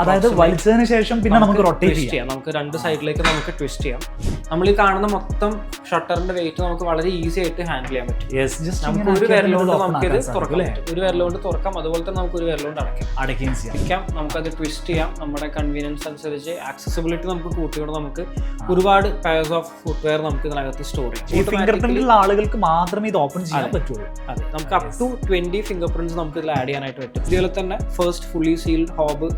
അതായത് വലിച്ചതിന് ശേഷം പിന്നെ നമുക്ക് റൊട്ടേറ്റ് ചെയ്യാം. നമുക്ക് രണ്ട് സൈഡിലേക്ക് നമുക്ക് ട്വിസ്റ്റ് ചെയ്യാം. നമ്മൾ ഈ കാണുന്ന മൊത്തം ഷട്ടറിന്റെ വെയിറ്റ് നമുക്ക് വളരെ ഈസി ആയിട്ട് ഹാൻഡിൽ ചെയ്യാൻ പറ്റും. നമുക്ക് ഒരു വിരലുകൊണ്ട് നമുക്ക് ഇത് തുറക്കാം. ഒരു വിരലുകൊണ്ട് തുറക്കാം. അതുപോലെ തന്നെ നമുക്ക് ഒരു വിരലുകൊണ്ട് അടയ്ക്കാം. അടയ്ക്കുകയും ചെയ്യാം. നമുക്കത് ട്വിസ്റ്റ് ചെയ്യാം. നമ്മുടെ കൺവീനിയൻസ് അനുസരിച്ച് ആക്സസിബിലിറ്റി നമുക്ക് കൂട്ടിയോടെ നമുക്ക് ഒരുപാട് പേഴ്സ് ഓഫ് ഫുട്വെയർ നമുക്ക് ഇതിനകത്ത് സ്റ്റോർ ചെയ്യാം. ഫിംഗർ ആളുകൾക്ക് മാത്രമേ ഇത് ഓപ്പൺ ചെയ്യാൻ പറ്റുള്ളൂ. അതെ. നമുക്ക് up to twenty finger prints നമുക്ക് ഇതിൽ ആഡ് ചെയ്യാനായിട്ട് പറ്റും. ഇതുപോലെ തന്നെ ഫസ്റ്റ് ഫുള്ളി സീൽഡ് ഹോബ്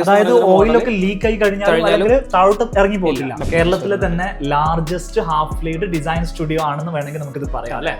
അതായത് ഓയിലൊക്കെ ലീക്ക് ആയി കഴിഞ്ഞാൽ താഴോട്ട് ഇറങ്ങി പോകില്ല കേരളത്തിലെ തന്നെ largest Hafele design studio ആണെന്ന് വേണമെങ്കിൽ നമുക്കിത് പറയാം അല്ലെ?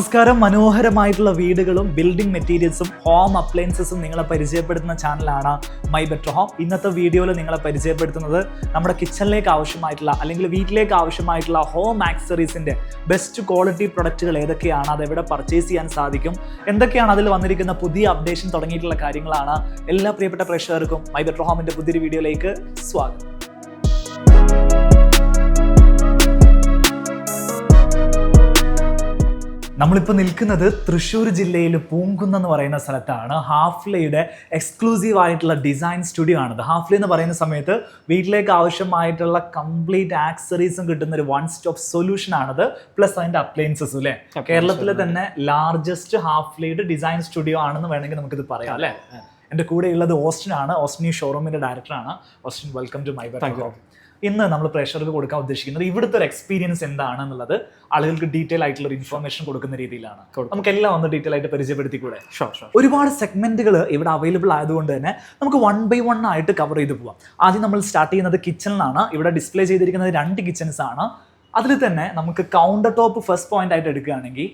നമസ്കാരം. മനോഹരമായിട്ടുള്ള വീടുകളും ബിൽഡിംഗ് മെറ്റീരിയൽസും ഹോം അപ്ലയൻസസും നിങ്ങളെ പരിചയപ്പെടുത്തുന്ന ചാനലാണ് മൈ ബെറ്റർ ഹോം ഇന്നത്തെ വീഡിയോയിൽ നിങ്ങളെ പരിചയപ്പെടുത്തുന്നത് നമ്മുടെ കിച്ചണിലേക്ക് ആവശ്യമായിട്ടുള്ള അല്ലെങ്കിൽ വീട്ടിലേക്ക് ആവശ്യമായിട്ടുള്ള ഹോം ആക്സറീസിന്റെ ബെസ്റ്റ് ക്വാളിറ്റി പ്രൊഡക്റ്റുകൾ ഏതൊക്കെയാണ് അതെവിടെ പർച്ചേസ് ചെയ്യാൻ സാധിക്കും എന്തൊക്കെയാണ് അതിൽ വന്നിരിക്കുന്ന പുതിയ അപ്ഡേഷൻ തുടങ്ങിയിട്ടുള്ള കാര്യങ്ങളാണ്. എല്ലാ പ്രിയപ്പെട്ട പ്രേക്ഷകർക്കും മൈ ബെറ്റർ ഹോമിന്റെ പുതിയൊരു വീഡിയോയിലേക്ക് സ്വാഗതം. നമ്മളിപ്പോൾ നിൽക്കുന്നത് തൃശ്ശൂർ ജില്ലയിൽ പൂങ്കുന്ന് എന്ന് പറയുന്ന സ്ഥലത്താണ്. ഹാഫ്ലയുടെ എക്സ്ക്ലൂസീവ് ആയിട്ടുള്ള ഡിസൈൻ സ്റ്റുഡിയോ ആണത്. ഹാഫ്ലി എന്ന് പറയുന്ന സമയത്ത് വീട്ടിലേക്ക് ആവശ്യമായിട്ടുള്ള കംപ്ലീറ്റ് ആക്സറീസും കിട്ടുന്ന ഒരു വൺ സ്റ്റോപ്പ് സൊല്യൂഷൻ ആണത് പ്ലസ് അതിന്റെ അപ്ലയൻസസ് അല്ലേ കേരളത്തിലെ തന്നെ ലാർജസ്റ്റ് ഹാഫ്ലിയുടെ ഡിസൈൻ സ്റ്റുഡിയോ ആണെന്ന് വേണമെങ്കിൽ നമുക്കിത് പറയാം അല്ലേ? എന്റെ കൂടെ ഉള്ളത് ഓസ്റ്റിൻ ആണ് ഓസ്റ്റിൻ ഈ ഷോറൂമിന്റെ ഡയറക്ടറാണ് Austin welcome to my better ഇന്ന് നമ്മൾ പ്രേക്ഷകർക്ക് കൊടുക്കാൻ ഉദ്ദേശിക്കുന്നത് ഇവിടുത്തെ ഒരു എക്സ്പീരിയൻസ് എന്താണ് എന്നുള്ളത് ആളുകൾക്ക് ഡീറ്റെയിൽ ആയിട്ടുള്ള ഒരു ഇൻഫർമേഷൻ കൊടുക്കുന്ന രീതിയിലാണ്. നമുക്ക് എല്ലാം ഒന്ന് ഡീറ്റെയിൽ ആയിട്ട് പരിചയപ്പെടുത്തിക്കൂടെ? ഒരുപാട് സെഗ്മെന്റുകൾ ഇവിടെ അവൈലബിൾ ആയതുകൊണ്ട് തന്നെ നമുക്ക് വൺ ബൈ വൺ ആയിട്ട് കവർ ചെയ്ത് പോവാം. ആദ്യം നമ്മൾ സ്റ്റാർട്ട് ചെയ്യുന്നത് കിച്ചണിലാണ് ഇവിടെ ഡിസ്പ്ലേ ചെയ്തിരിക്കുന്നത് രണ്ട് കിച്ചൺസ് ആണ്. അതിൽ തന്നെ നമുക്ക് കൗണ്ടർ ടോപ്പ് ഫസ്റ്റ് പോയിന്റ് ആയിട്ട് എടുക്കുകയാണെങ്കിൽ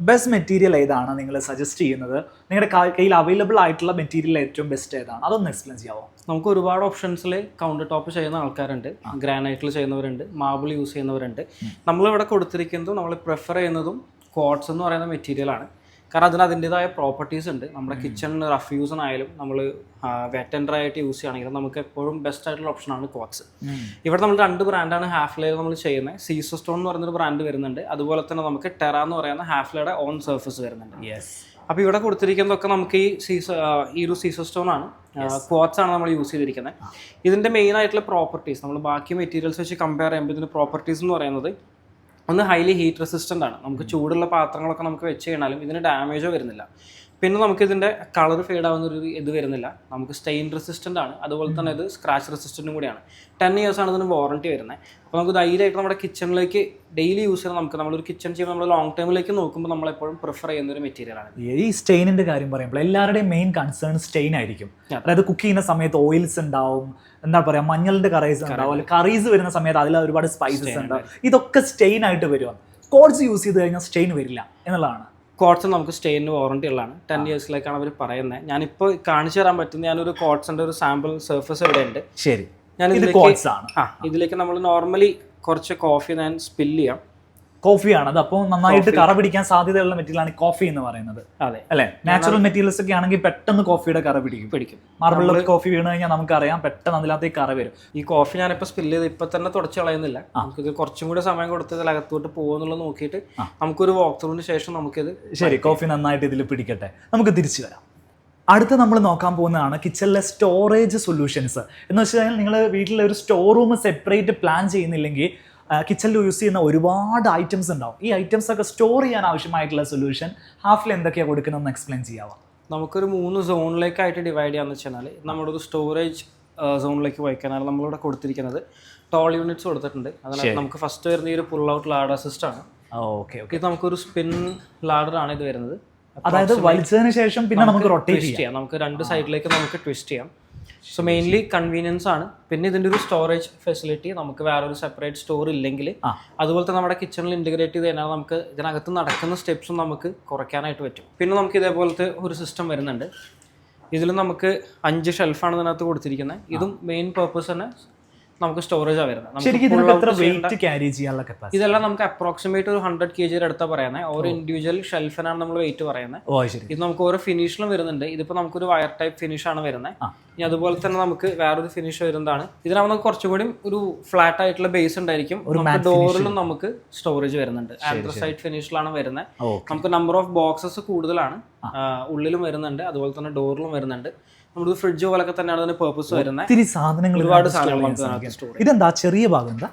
ബെസ്റ്റ് മെറ്റീരിയൽ ഏതാണ് നിങ്ങൾ സജസ്റ്റ് ചെയ്യുന്നത്? നിങ്ങളുടെ കയ്യിൽ അവൈലബിൾ ആയിട്ടുള്ള മെറ്റീരിയൽ ഏറ്റവും ബെസ്റ്റ് ഏതാണ്? അതൊന്ന് എക്സ്പ്ലെയിൻ ചെയ്യാമോ നമുക്ക് ഒരുപാട് ഓപ്ഷൻസിൽ കൗണ്ടർ ടോപ്പ് ചെയ്യുന്ന ആൾക്കാരുണ്ട്. ഗ്രാനൈറ്റിൽ ചെയ്യുന്നവരുണ്ട്. മാബിൾ യൂസ് ചെയ്യുന്നവരുണ്ട്. നമ്മളിവിടെ കൊടുത്തിരിക്കുന്നതും നമ്മൾ പ്രിഫർ ചെയ്യുന്നതും കോട്ട്സ് എന്ന് പറയുന്ന മെറ്റീരിയലാണ് കാരണം അതിന് അതിന്റെതായ പ്രോപ്പർട്ടീസ് ഉണ്ട്. നമ്മുടെ കിച്ചണിൽ റഫ് യൂസിനായാലും നമ്മൾ വെറ്റ് ആൻഡ് ഡ്രൈ ആയിട്ട് യൂസ് ചെയ്യുകയാണെങ്കിലും നമുക്ക് എപ്പോഴും ബെസ്റ്റ് ആയിട്ടുള്ള ഓപ്ഷനാണ് ക്വാർട്സ് ഇവിടെ നമ്മൾ രണ്ട് ബ്രാൻഡാണ് ഹാഫ് ലെയർ നമ്മൾ ചെയ്യുന്നത്. സീസോ സ്റ്റോൺ എന്ന് പറയുന്നൊരു ബ്രാൻഡ് വരുന്നുണ്ട്. അതുപോലെ തന്നെ നമുക്ക് ടെറ എന്ന് പറയുന്ന ഹാഫ് ലെയറുടെ ഓൺ സർഫസ് വരുന്നുണ്ട്. അപ്പോൾ ഇവിടെ കൊടുത്തിരിക്കുന്നതൊക്കെ നമുക്ക് ഈ സീസ ഈ ഒരു സീസോ സ്റ്റോൺ ആണ്. ക്വാറ്റ്സ് ആണ് നമ്മൾ യൂസ് ചെയ്തിരിക്കുന്നത്. ഇതിന്റെ മെയിൻ ആയിട്ടുള്ള പ്രോപ്പർട്ടീസ് നമ്മൾ ബാക്കി മെറ്റീരിയൽസ് വെച്ച് കമ്പയർ ചെയ്യുമ്പോൾ ഇതിന്റെ പ്രോപ്പർട്ടീസ് എന്ന് പറയുന്നത് ഒന്ന് ഹൈലി ഹീറ്റ് റെസിസ്റ്റന്റ് ആണ്. നമുക്ക് ചൂടുള്ള പാത്രങ്ങളൊക്കെ നമുക്ക് വെച്ച് കഴിഞ്ഞാലും ഇതിന് ഡാമേജോ വരുന്നില്ല. പിന്നെ നമുക്ക് ഇതിന്റെ കളർ ഫെയ്ഡ് ആവുന്ന ഒരു ഇത് വരുന്നില്ല. നമുക്ക് സ്റ്റെയിൻ റെസിസ്റ്റന്റ് ആണ്. അതുപോലെ തന്നെ ഇത് സ്ക്രാച്ച് റെസിസ്റ്റന്റും കൂടിയാണ്. ടെൻ ഇയേഴ്സ് ആണ് ഇതിന് വാറണ്ടി വരുന്നത്. അപ്പോൾ നമുക്ക് ധൈര്യമായിട്ട് നമ്മുടെ കിച്ചണിലേക്ക് ഡെയിലി യൂസ് ചെയ്യുന്ന നമുക്ക് നമ്മളൊരു കിച്ചൺ ചെയ്യുമ്പോൾ നമ്മൾ ലോങ് ടൈമിലേക്ക് നോക്കുമ്പോൾ നമ്മൾ എപ്പോഴും പ്രിഫർ ചെയ്യുന്ന ഒരു മെറ്റീരിയലാണ് ഈ സ്റ്റെയിനിന്റെ കാര്യം പറയുമ്പോൾ എല്ലാവരുടെയും മെയിൻ കൺസേൺ സ്റ്റെയിൻ ആയിരിക്കും. അതായത് കുക്ക് ചെയ്യുന്ന സമയത്ത് ഓയിൽസ് ഉണ്ടാവും. എന്താ പറയുക മഞ്ഞളിന്റെ കറീസ് ഉണ്ടാവും. അല്ലെങ്കിൽ കറീസ് വരുന്ന സമയത്ത് അതിൽ ഒരുപാട് സ്പൈസസ് ഉണ്ടാവും. ഇതൊക്കെ സ്റ്റെയിൻ ആയിട്ട് വരും. കോഡ്സ് യൂസ് ചെയ്ത് കഴിഞ്ഞാൽ സ്റ്റെയിൻ വരില്ല എന്നുള്ളതാണ്. കോട്ട്സ് നമുക്ക് സ്റ്റെയിന് വാറണ്ടി ഉള്ളതാണ്. ടെൻ ഇയേഴ്സിലേക്കാണ് അവർ പറയുന്നത്. ഞാനിപ്പോൾ കാണിച്ചു തരാൻ പറ്റുന്ന ഞാനൊരു കോട്ട്സിന്റെ ഒരു സാമ്പിൾ സർഫസ് ഇവിടെ ഉണ്ട്. ശരി. ഞാൻ ഇത് ഇതിലേക്ക് ആണ്. ആ ഇതിലേക്ക് നമ്മൾ നോർമലി കുറച്ച് കോഫി ഞാൻ സ്പില്ല് ചെയ്യാം. കോഫിയാണ്. അത് അപ്പോൾ നന്നായിട്ട് കറ പിടിക്കാൻ സാധ്യതയുള്ള മെറ്റീരിയൽ ആണ് കോഫി എന്ന് പറയുന്നത്. അതെ. അല്ലെ? നാച്ചുറൽ മെറ്റീരിയൽസ് ഒക്കെ ആണെങ്കിൽ പെട്ടെന്ന് കോഫിയുടെ കറ പിടിക്കും. പിടിക്കും. മാർബിളിൽ കോഫി വീണ് കഴിഞ്ഞാൽ നമുക്കറിയാം പെട്ടെന്ന് അതിനകത്തേക്ക് കറ വരും. ഈ കോഫി ഞാനിപ്പോൾ സ്പില്ല് ചെയ്ത് ഇപ്പം തന്നെ തുടച്ച് കളയുന്നില്ല. നമുക്കിത് കുറച്ചും കൂടി സമയം കൊടുത്ത് ഇതിൽ അകത്തോട്ട് പോകുന്നുള്ളത് നോക്കിയിട്ട് നമുക്കൊരു വാക്ക് ത്രൂവിന് ശേഷം നമുക്കിത് ശരി കോഫി നന്നായിട്ട് ഇതിൽ പിടിക്കട്ടെ. നമുക്ക് തിരിച്ചു വരാം. അടുത്ത നമ്മൾ നോക്കാൻ പോകുന്നതാണ് കിച്ചണിലെ സ്റ്റോറേജ് സൊല്യൂഷൻസ് എന്ന് വെച്ച് കഴിഞ്ഞാൽ നിങ്ങൾ വീട്ടിലെ ഒരു സ്റ്റോർ റൂം സെപ്പറേറ്റ് പ്ലാൻ ചെയ്യുന്നില്ലെങ്കിൽ കിച്ചണിൽ യൂസ് ചെയ്യുന്ന ഒരുപാട് ഐറ്റംസ് ഉണ്ടാവും. ഈ ഐറ്റംസ് ഒക്കെ സ്റ്റോർ ചെയ്യാൻ ആവശ്യമായിട്ടുള്ള സൊല്യൂഷൻ ഹാഫിൽ എന്തൊക്കെയാണ് കൊടുക്കുന്നതെന്ന് എക്സ്പ്ലെയിൻ ചെയ്യാവാം? നമുക്കൊരു മൂന്ന് സോണിലേക്കായിട്ട് ഡിവൈഡ് ചെയ്യാന്ന് വെച്ച് കഴിഞ്ഞാൽ നമ്മുടെ ഒരു സ്റ്റോറേജ് സോണിലേക്ക് വയ്ക്കാനാണ് നമ്മളിവിടെ കൊടുത്തിരിക്കുന്നത് ടോൾ യൂണിറ്റ്സ് കൊടുത്തിട്ടുണ്ട്. അതിനകത്ത് നമുക്ക് ഫസ്റ്റ് വരുന്ന ഈ ഒരു പുൾ ഔട്ട് ലാഡർ അസിസ്റ്റ് ആണ്. ഓക്കെ ഓക്കെ ഇത് നമുക്കൊരു സ്പിൻ ലാഡർ ആണ് ഇത് വരുന്നത്. അതായത് വലിച്ചതിന് ശേഷം പിന്നെ നമുക്ക് റൊട്ടേറ്റ് ചെയ്യാം. നമുക്ക് രണ്ട് സൈഡിലേക്ക് നമുക്ക് ട്വിസ്റ്റ് ചെയ്യാം. സോ മെയിൻലി കൺവീനിയൻസ് ആണ്. പിന്നെ ഇതിന്റെ ഒരു സ്റ്റോറേജ് ഫെസിലിറ്റി നമുക്ക് വേറെ ഒരു സെപ്പറേറ്റ് സ്റ്റോർ ഇല്ലെങ്കിൽ അതുപോലത്തെ അതുപോലെ തന്നെ നമ്മുടെ കിച്ചണിൽ ഇന്റഗ്രേറ്റ് ചെയ്ത് കഴിഞ്ഞാൽ നമുക്ക് ഇതിനകത്ത് നടക്കുന്ന സ്റ്റെപ്സും നമുക്ക് കുറയ്ക്കാനായിട്ട് പറ്റും. പിന്നെ നമുക്ക് ഇതേപോലത്തെ ഒരു സിസ്റ്റം വരുന്നുണ്ട്. ഇതിൽ നമുക്ക് അഞ്ച് ഷെൽഫാണ് ഇതിനകത്ത് കൊടുത്തിരിക്കുന്നത്. ഇതും മെയിൻ പർപ്പസ് തന്നെ നമുക്ക് സ്റ്റോറേജാണ് വരുന്നത്. ക്യാരി ചെയ്യാനുള്ള കപ്പാസിറ്റി ഇതെല്ലാം നമുക്ക് അപ്രോക്സിമേറ്റ് ഒരു ഹൺഡ്രഡ് കെ ജിയുടെ അടുത്താ പറയുന്നത് ഓരോ ഇൻഡിവിജ്വൽ ഷെൽഫിനാണ് നമ്മൾ വെയിറ്റ് പറയുന്നത് ഇത് നമുക്ക് ഓരോ ഫിനിഷിലും വരുന്നുണ്ട്. ഇതിപ്പോൾ നമുക്കൊരു വയർ ടൈപ്പ് ഫിനിഷ് ആണ് വരുന്നത് ഇനി അതുപോലെ തന്നെ നമുക്ക് വേറൊരു ഫിനിഷ് വരുന്നതാണ്. നമുക്ക് കുറച്ചും കൂടി ഒരു ഫ്ലാറ്റ് ആയിട്ടുള്ള ബേസ് ഉണ്ടായിരിക്കും. നമുക്ക് ഡോറിലും നമുക്ക് സ്റ്റോറേജ് വരുന്നുണ്ട്. ആന്ത്രസൈറ്റ് ഫിനിഷിലാണ് വരുന്നത് നമുക്ക് നമ്പർ ഓഫ് ബോക്സസ് കൂടുതലാണ്. ഉള്ളിലും വരുന്നുണ്ട്. അതുപോലെ തന്നെ ഡോറിലും വരുന്നുണ്ട്. നമ്മുടെ ഫ്രിഡ്ജ് പോലൊക്കെ തന്നെയാണ് അതിന് പേർപ്പസ് വരുന്നത് ഒത്തിരി സാധനങ്ങൾ ഒരുപാട് സാധനങ്ങൾ. ഇതിനകത്ത് ഇതെന്താ? ചെറിയ ഭാഗം എന്താ?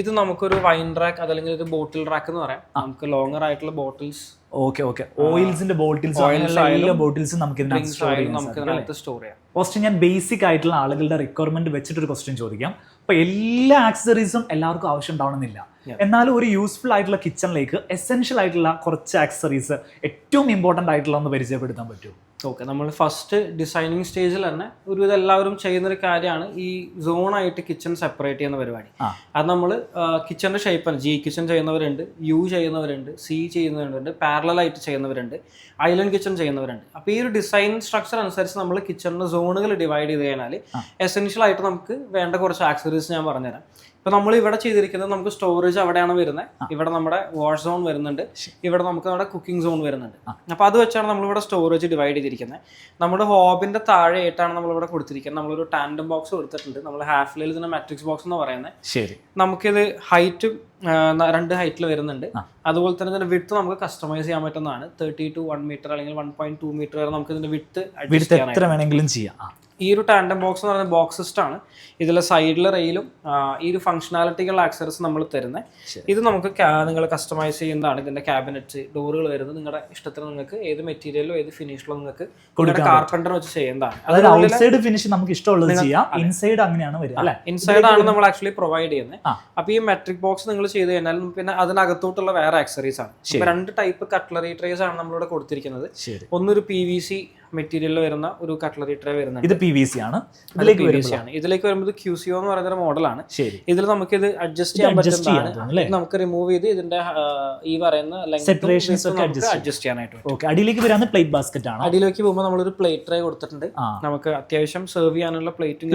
ഇത് നമുക്കൊരു വൈൻ റാക്ക് അതല്ലെങ്കിൽ ഒരു ബോട്ടിൽ റാക്ക് എന്ന് പറയാം. നമുക്ക് ലോങ്ങർ ആയിട്ടുള്ള ബോട്ടിൽസ് ഓക്കെ ഓക്കെ ഓയിൽസിന്റെ ബോട്ടിൽസ് എല്ലാ ബോട്ടിൽസും നമുക്ക് ഇതിനകത്ത് സ്റ്റോർ ആയാലും നമുക്ക് ഇതിനകത്ത് സ്റ്റോർ ചെയ്യാം. ഫസ്റ്റ് ഞാൻ ബേസിക് ആയിട്ടുള്ള ആളുകളുടെ റിക്വയർമെന്റ് വെച്ചിട്ട് ഒരു ക്വസ്റ്റ്യൻ ചോദിക്കാം. അപ്പൊ എല്ലാ ആക്സസറീസും എല്ലാവർക്കും ആവശ്യം ഉണ്ടാവണമെന്നില്ല. എന്നാലും ഒരു യൂസ്ഫുൾ ആയിട്ടുള്ള കിച്ചണിലേക്ക് എസെൻഷ്യൽ ആയിട്ടുള്ള കുറച്ച് ആക്സസറീസ് ഏറ്റവും ഇമ്പോർട്ടന്റ് ആയിട്ടുള്ള ഒന്ന് പരിചയപ്പെടുത്താൻ പറ്റുമോ? ഓക്കെ നമ്മൾ ഫസ്റ്റ് ഡിസൈനിങ് സ്റ്റേജിൽ തന്നെ ഒരു ഇത് എല്ലാവരും ചെയ്യുന്നൊരു കാര്യമാണ് ഈ സോണായിട്ട് കിച്ചൺ സെപ്പറേറ്റ് ചെയ്യുന്ന പരിപാടി. അത് നമ്മൾ കിച്ചണിന്റെ ഷേപ്പാണ് ജി കിച്ചൺ ചെയ്യുന്നവരുണ്ട് യു ചെയ്യുന്നവരുണ്ട് സി ചെയ്യുന്നവരുണ്ട് പാരലായിട്ട് ചെയ്യുന്നവരുണ്ട് ഐലൻഡ് കിച്ചൺ ചെയ്യുന്നവരുണ്ട്. അപ്പോൾ ഈ ഒരു ഡിസൈൻ സ്ട്രക്ചർ അനുസരിച്ച് നമ്മൾ കിച്ചണിന്റെ സോണുകൾ ഡിവൈഡ് ചെയ്ത് കഴിഞ്ഞാൽ എസെൻഷ്യൽ ആയിട്ട് നമുക്ക് വേണ്ട കുറച്ച് ആക്സസറീസ് ഞാൻ പറഞ്ഞുതരാം. ഇപ്പൊ നമ്മൾ ഇവിടെ ചെയ്തിരിക്കുന്നത് നമുക്ക് സ്റ്റോറേജ് അവിടെയാണ് വരുന്നത് ഇവിടെ നമ്മുടെ വാഷ് സോൺ വരുന്നുണ്ട്. ഇവിടെ നമുക്ക് നമ്മുടെ കുക്കിംഗ് സോൺ വരുന്നുണ്ട്. അപ്പൊ അത് വെച്ചാണ് നമ്മൾ ഇവിടെ സ്റ്റോറേജ് ഡിവൈഡ് ചെയ്തിരിക്കുന്നത്. നമ്മുടെ ഹോബിന്റെ താഴെയായിട്ടാണ് നമ്മളിവിടെ കൊടുത്തിരിക്കുന്നത്. നമ്മളൊരു ടാൻഡം ബോക്സ് കൊടുത്തിട്ടുണ്ട്. നമ്മൾ ഹാഫിലിൽ ഇതിന്റെ മാട്രിക്സ് ബോക്സ് എന്ന് പറയുന്നത് ശരി. നമുക്കിത് ഹൈറ്റും രണ്ട് ഹൈറ്റിൽ വരുന്നുണ്ട്. അതുപോലെ തന്നെ ഇതിന്റെ വിട്ട് നമുക്ക് കസ്റ്റമൈസ് ചെയ്യാൻ പറ്റുന്നതാണ്. തേർട്ടി ടു വൺ മീറ്റർ അല്ലെങ്കിൽ വൺ പോയിന്റ് ടു മീറ്റർ വരെ നമുക്ക് ഇതിന്റെ വിട്ട് അഡ്ജസ്റ്റ് എത്ര വേണമെങ്കിലും ചെയ്യാം. ഈ ഒരു ടാൻഡം ബോക്സ് എന്ന് പറയുന്നത് ബോക്സ് സിസ്റ്റം ആണ്. ഇതിലെ സൈഡിലെ റെയിലും ഈ ഒരു ഫംഗ്ഷനാലിറ്റികളുടെ ആക്സറീസ് നമ്മൾ തരുന്നത് ഇത് നമുക്ക് നിങ്ങൾ കസ്റ്റമൈസ് ചെയ്യുന്നതാണ് ഇതിന്റെ ക്യാബിനറ്റ് ഡോറുകൾ വരുന്നത് നിങ്ങളുടെ ഇഷ്ടത്തിന് നിങ്ങൾക്ക് ഏത് മെറ്റീരിയലോ ഏത് ഫിനിഷിലോ നിങ്ങൾക്ക് കാർപ്പന്റർ കാർപ്പന്റർ വെച്ച് ചെയ്യുന്നതാണ്. അതായത് ഔട്ട്സൈഡ് ഫിനിഷ് നമുക്ക് ഇഷ്ടമുള്ളത് ചെയ്യാം. ഇൻസൈഡ് അങ്ങനെയാണ് വരിക ഇൻസൈഡ് ആണ് നമ്മൾ ആക്ച്വലി പ്രൊവൈഡ് ചെയ്യുന്നത് അപ്പോൾ അപ്പൊ ഈ മെട്രിക് ബോക്സ് നിങ്ങൾ ചെയ്ത് കഴിഞ്ഞാൽ പിന്നെ അതിനകത്തോട്ടുള്ള വേറെ ആക്സറീസ് ആണ്. രണ്ട് ടൈപ്പ് കട്ട്ലറി ട്രേസ് ആണ് നമ്മളിവിടെ കൊടുത്തിരിക്കുന്നത്. ഒന്നൊരു പി വി സി മെറ്റീരിയലിൽ വരുന്ന ഒരു കട്ട്ലറി ട്രേ വരുന്നുണ്ട്. ഇത് പി വി സി ആണ്. ഇതിലേക്ക് പി വി സി ആണ്. ഇതിലേക്ക് വരുമ്പോൾ ക്യൂസിയോ എന്ന് പറയുന്ന ഒരു മോഡലാണ് ശരി. ഇതിൽ നമുക്ക് ഇത് അഡ്ജസ്റ്റ് ചെയ്യാൻ പറ്റുന്നതാണ്? നമുക്ക് റിമൂവ് ചെയ്ത് ഇതിന്റെ ഈ പറയുന്ന സെപ്പറേഷൻസ് ഒക്കെ അഡ്ജസ്റ്റ് ചെയ്യാനായിട്ട് ഓക്കെ അടിയിലേക്ക് വരാന്ന് പ്ലേറ്റ് ബാസ്ക്കറ്റ് ആണ്? അടിയിലേക്ക് പോകുമ്പോൾ ഒരു പ്ലേറ്റ് ട്രേ കൊടുത്തിട്ടുണ്ട്. നമുക്ക് അത്യാവശ്യം സെർവ് ചെയ്യാനുള്ള പ്ലേറ്റും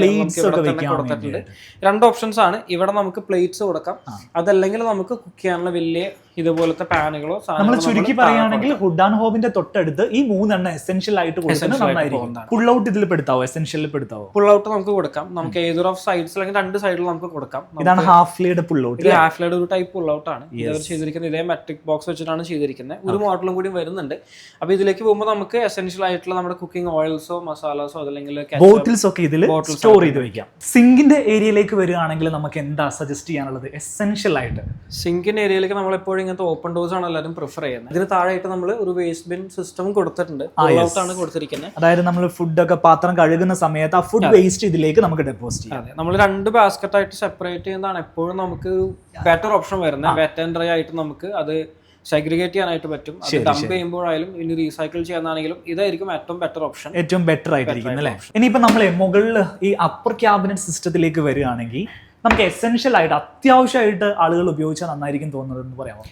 കൊടുത്തിട്ടുണ്ട്. രണ്ട് ഓപ്ഷൻസ് ആണ്. ഇവിടെ നമുക്ക് പ്ലേറ്റ്സ് കൊടുക്കാം. അതല്ലെങ്കിൽ നമുക്ക് കുക്ക് ചെയ്യാനുള്ള വലിയ ഇതുപോലത്തെ പാനുകളോ നമ്മൾ ചുരുക്കി പറയുകയാണെങ്കിൽ ഹുഡ് ആൻഡ് ഹോബിന്റെ തൊട്ടടുത്ത് ഈ മൂന്നെണ്ണം എസെൻഷ്യൽ ആയിട്ട് കൊടുക്കുന്നത് പുൾ ഔട്ട് ഇതിൽ പെടുത്താവോ? എസെൻഷ്യലിൽ പെടുത്താവോ? പുൾ ഔട്ട് നമുക്ക് കൊടുക്കാം. നമുക്ക് ഏതൊരു ഓഫ് സൈഡ്സ് അല്ലെങ്കിൽ രണ്ട് സൈഡിൽ നമുക്ക് കൊടുക്കാം. ഇതാണ് ഹാഫ്ലിയുടെ പുൾ ഔട്ട് ഹാഫ് ലീഡ് ഒരു ടൈപ്പ് പുൾ ഔട്ട് ആണ്. ഇത് അവർ ചെയ്തിരിക്കുന്നത് ഇതേ മെട്രിക് ബോക്സ് വെച്ചിട്ടാണ് ചെയ്തിരിക്കുന്നത്. ഒരു മോഡലും കൂടി വരുന്നുണ്ട്. അപ്പൊ ഇതിലേക്ക് പോകുമ്പോൾ നമുക്ക് എസെൻഷ്യൽ ആയിട്ടുള്ള നമ്മുടെ കുക്കിംഗ് ഓയിൽസോ മസാലാസോ അതല്ലെങ്കിൽ ബോട്ടിൽസ് ഒക്കെ ഇതിൽ സ്റ്റോർ ചെയ്ത് വെക്കാം. സിങ്കിന്റെ ഏരിയയിലേക്ക് വരികയാണെങ്കിൽ നമുക്ക് എന്താ സജസ്റ്റ് ചെയ്യാനുള്ളത്? എസെൻഷ്യൽ ആയിട്ട്. സിങ്കിന്റെ ഏരിയയിലേക്ക് നമ്മൾ എപ്പോഴും ഇങ്ങനത്തെ ഓപ്പൺ ഡോസ് ആണ് എല്ലാവരും പ്രിഫർ ചെയ്യുന്നത്. ഇതിന് താഴെയായിട്ട് നമ്മൾ ഒരു വേസ്റ്റ് ബിൻ സിസ്റ്റം കൊടുത്തിട്ടുണ്ട്. ഔട്ട് ആണ് കൊടുത്തിരിക്കുന്നത് അതായത് നമ്മൾ ഫുഡൊക്കെ പാത്രം കഴുകുന്ന സമയത്ത് ആ ഫുഡ് വേസ്റ്റ് ഇതിലേക്ക് നമുക്ക് ഡെപ്പോസിറ്റ് ചെയ്യാം. നമ്മൾ രണ്ട് ബാസ്ക്കറ്റ് ആയിട്ട് സെപ്പറേറ്റ് ചെയ്യുന്നതാണ് എപ്പോഴും നമുക്ക് ബെറ്റർ ഓപ്ഷൻ വരുന്നത് വെറ്റ് ആൻഡ് ഡ്രൈ ആയിട്ട് നമുക്ക് അത് സെഗ്രിഗേറ്റ് ചെയ്യാനായിട്ട് പറ്റും. അത് ഡംപ് ചെയ്യുമ്പോഴായാലും ഇനി റീസൈക്കിൾ ചെയ്യാനാണെങ്കിലും ഇതായിരിക്കും ഏറ്റവും ബെറ്റർ ഓപ്ഷൻ ഏറ്റവും ബെറ്റർ ആയിട്ടിരിക്കും അല്ലേ? ഇനിയിപ്പോ നമ്മൾ മുകളിൽ ഈ അപ്പർ ക്യാബിനറ്റ് സിസ്റ്റത്തിലേക്ക് വരികയാണെങ്കിൽ നമുക്ക് എസെൻഷ്യൽ ആയിട്ട് അത്യാവശ്യമായിട്ട് ആളുകൾ ഉപയോഗിച്ചാൽ നന്നായിരിക്കും തോന്നുന്നത് എന്ന് പറയാമോ?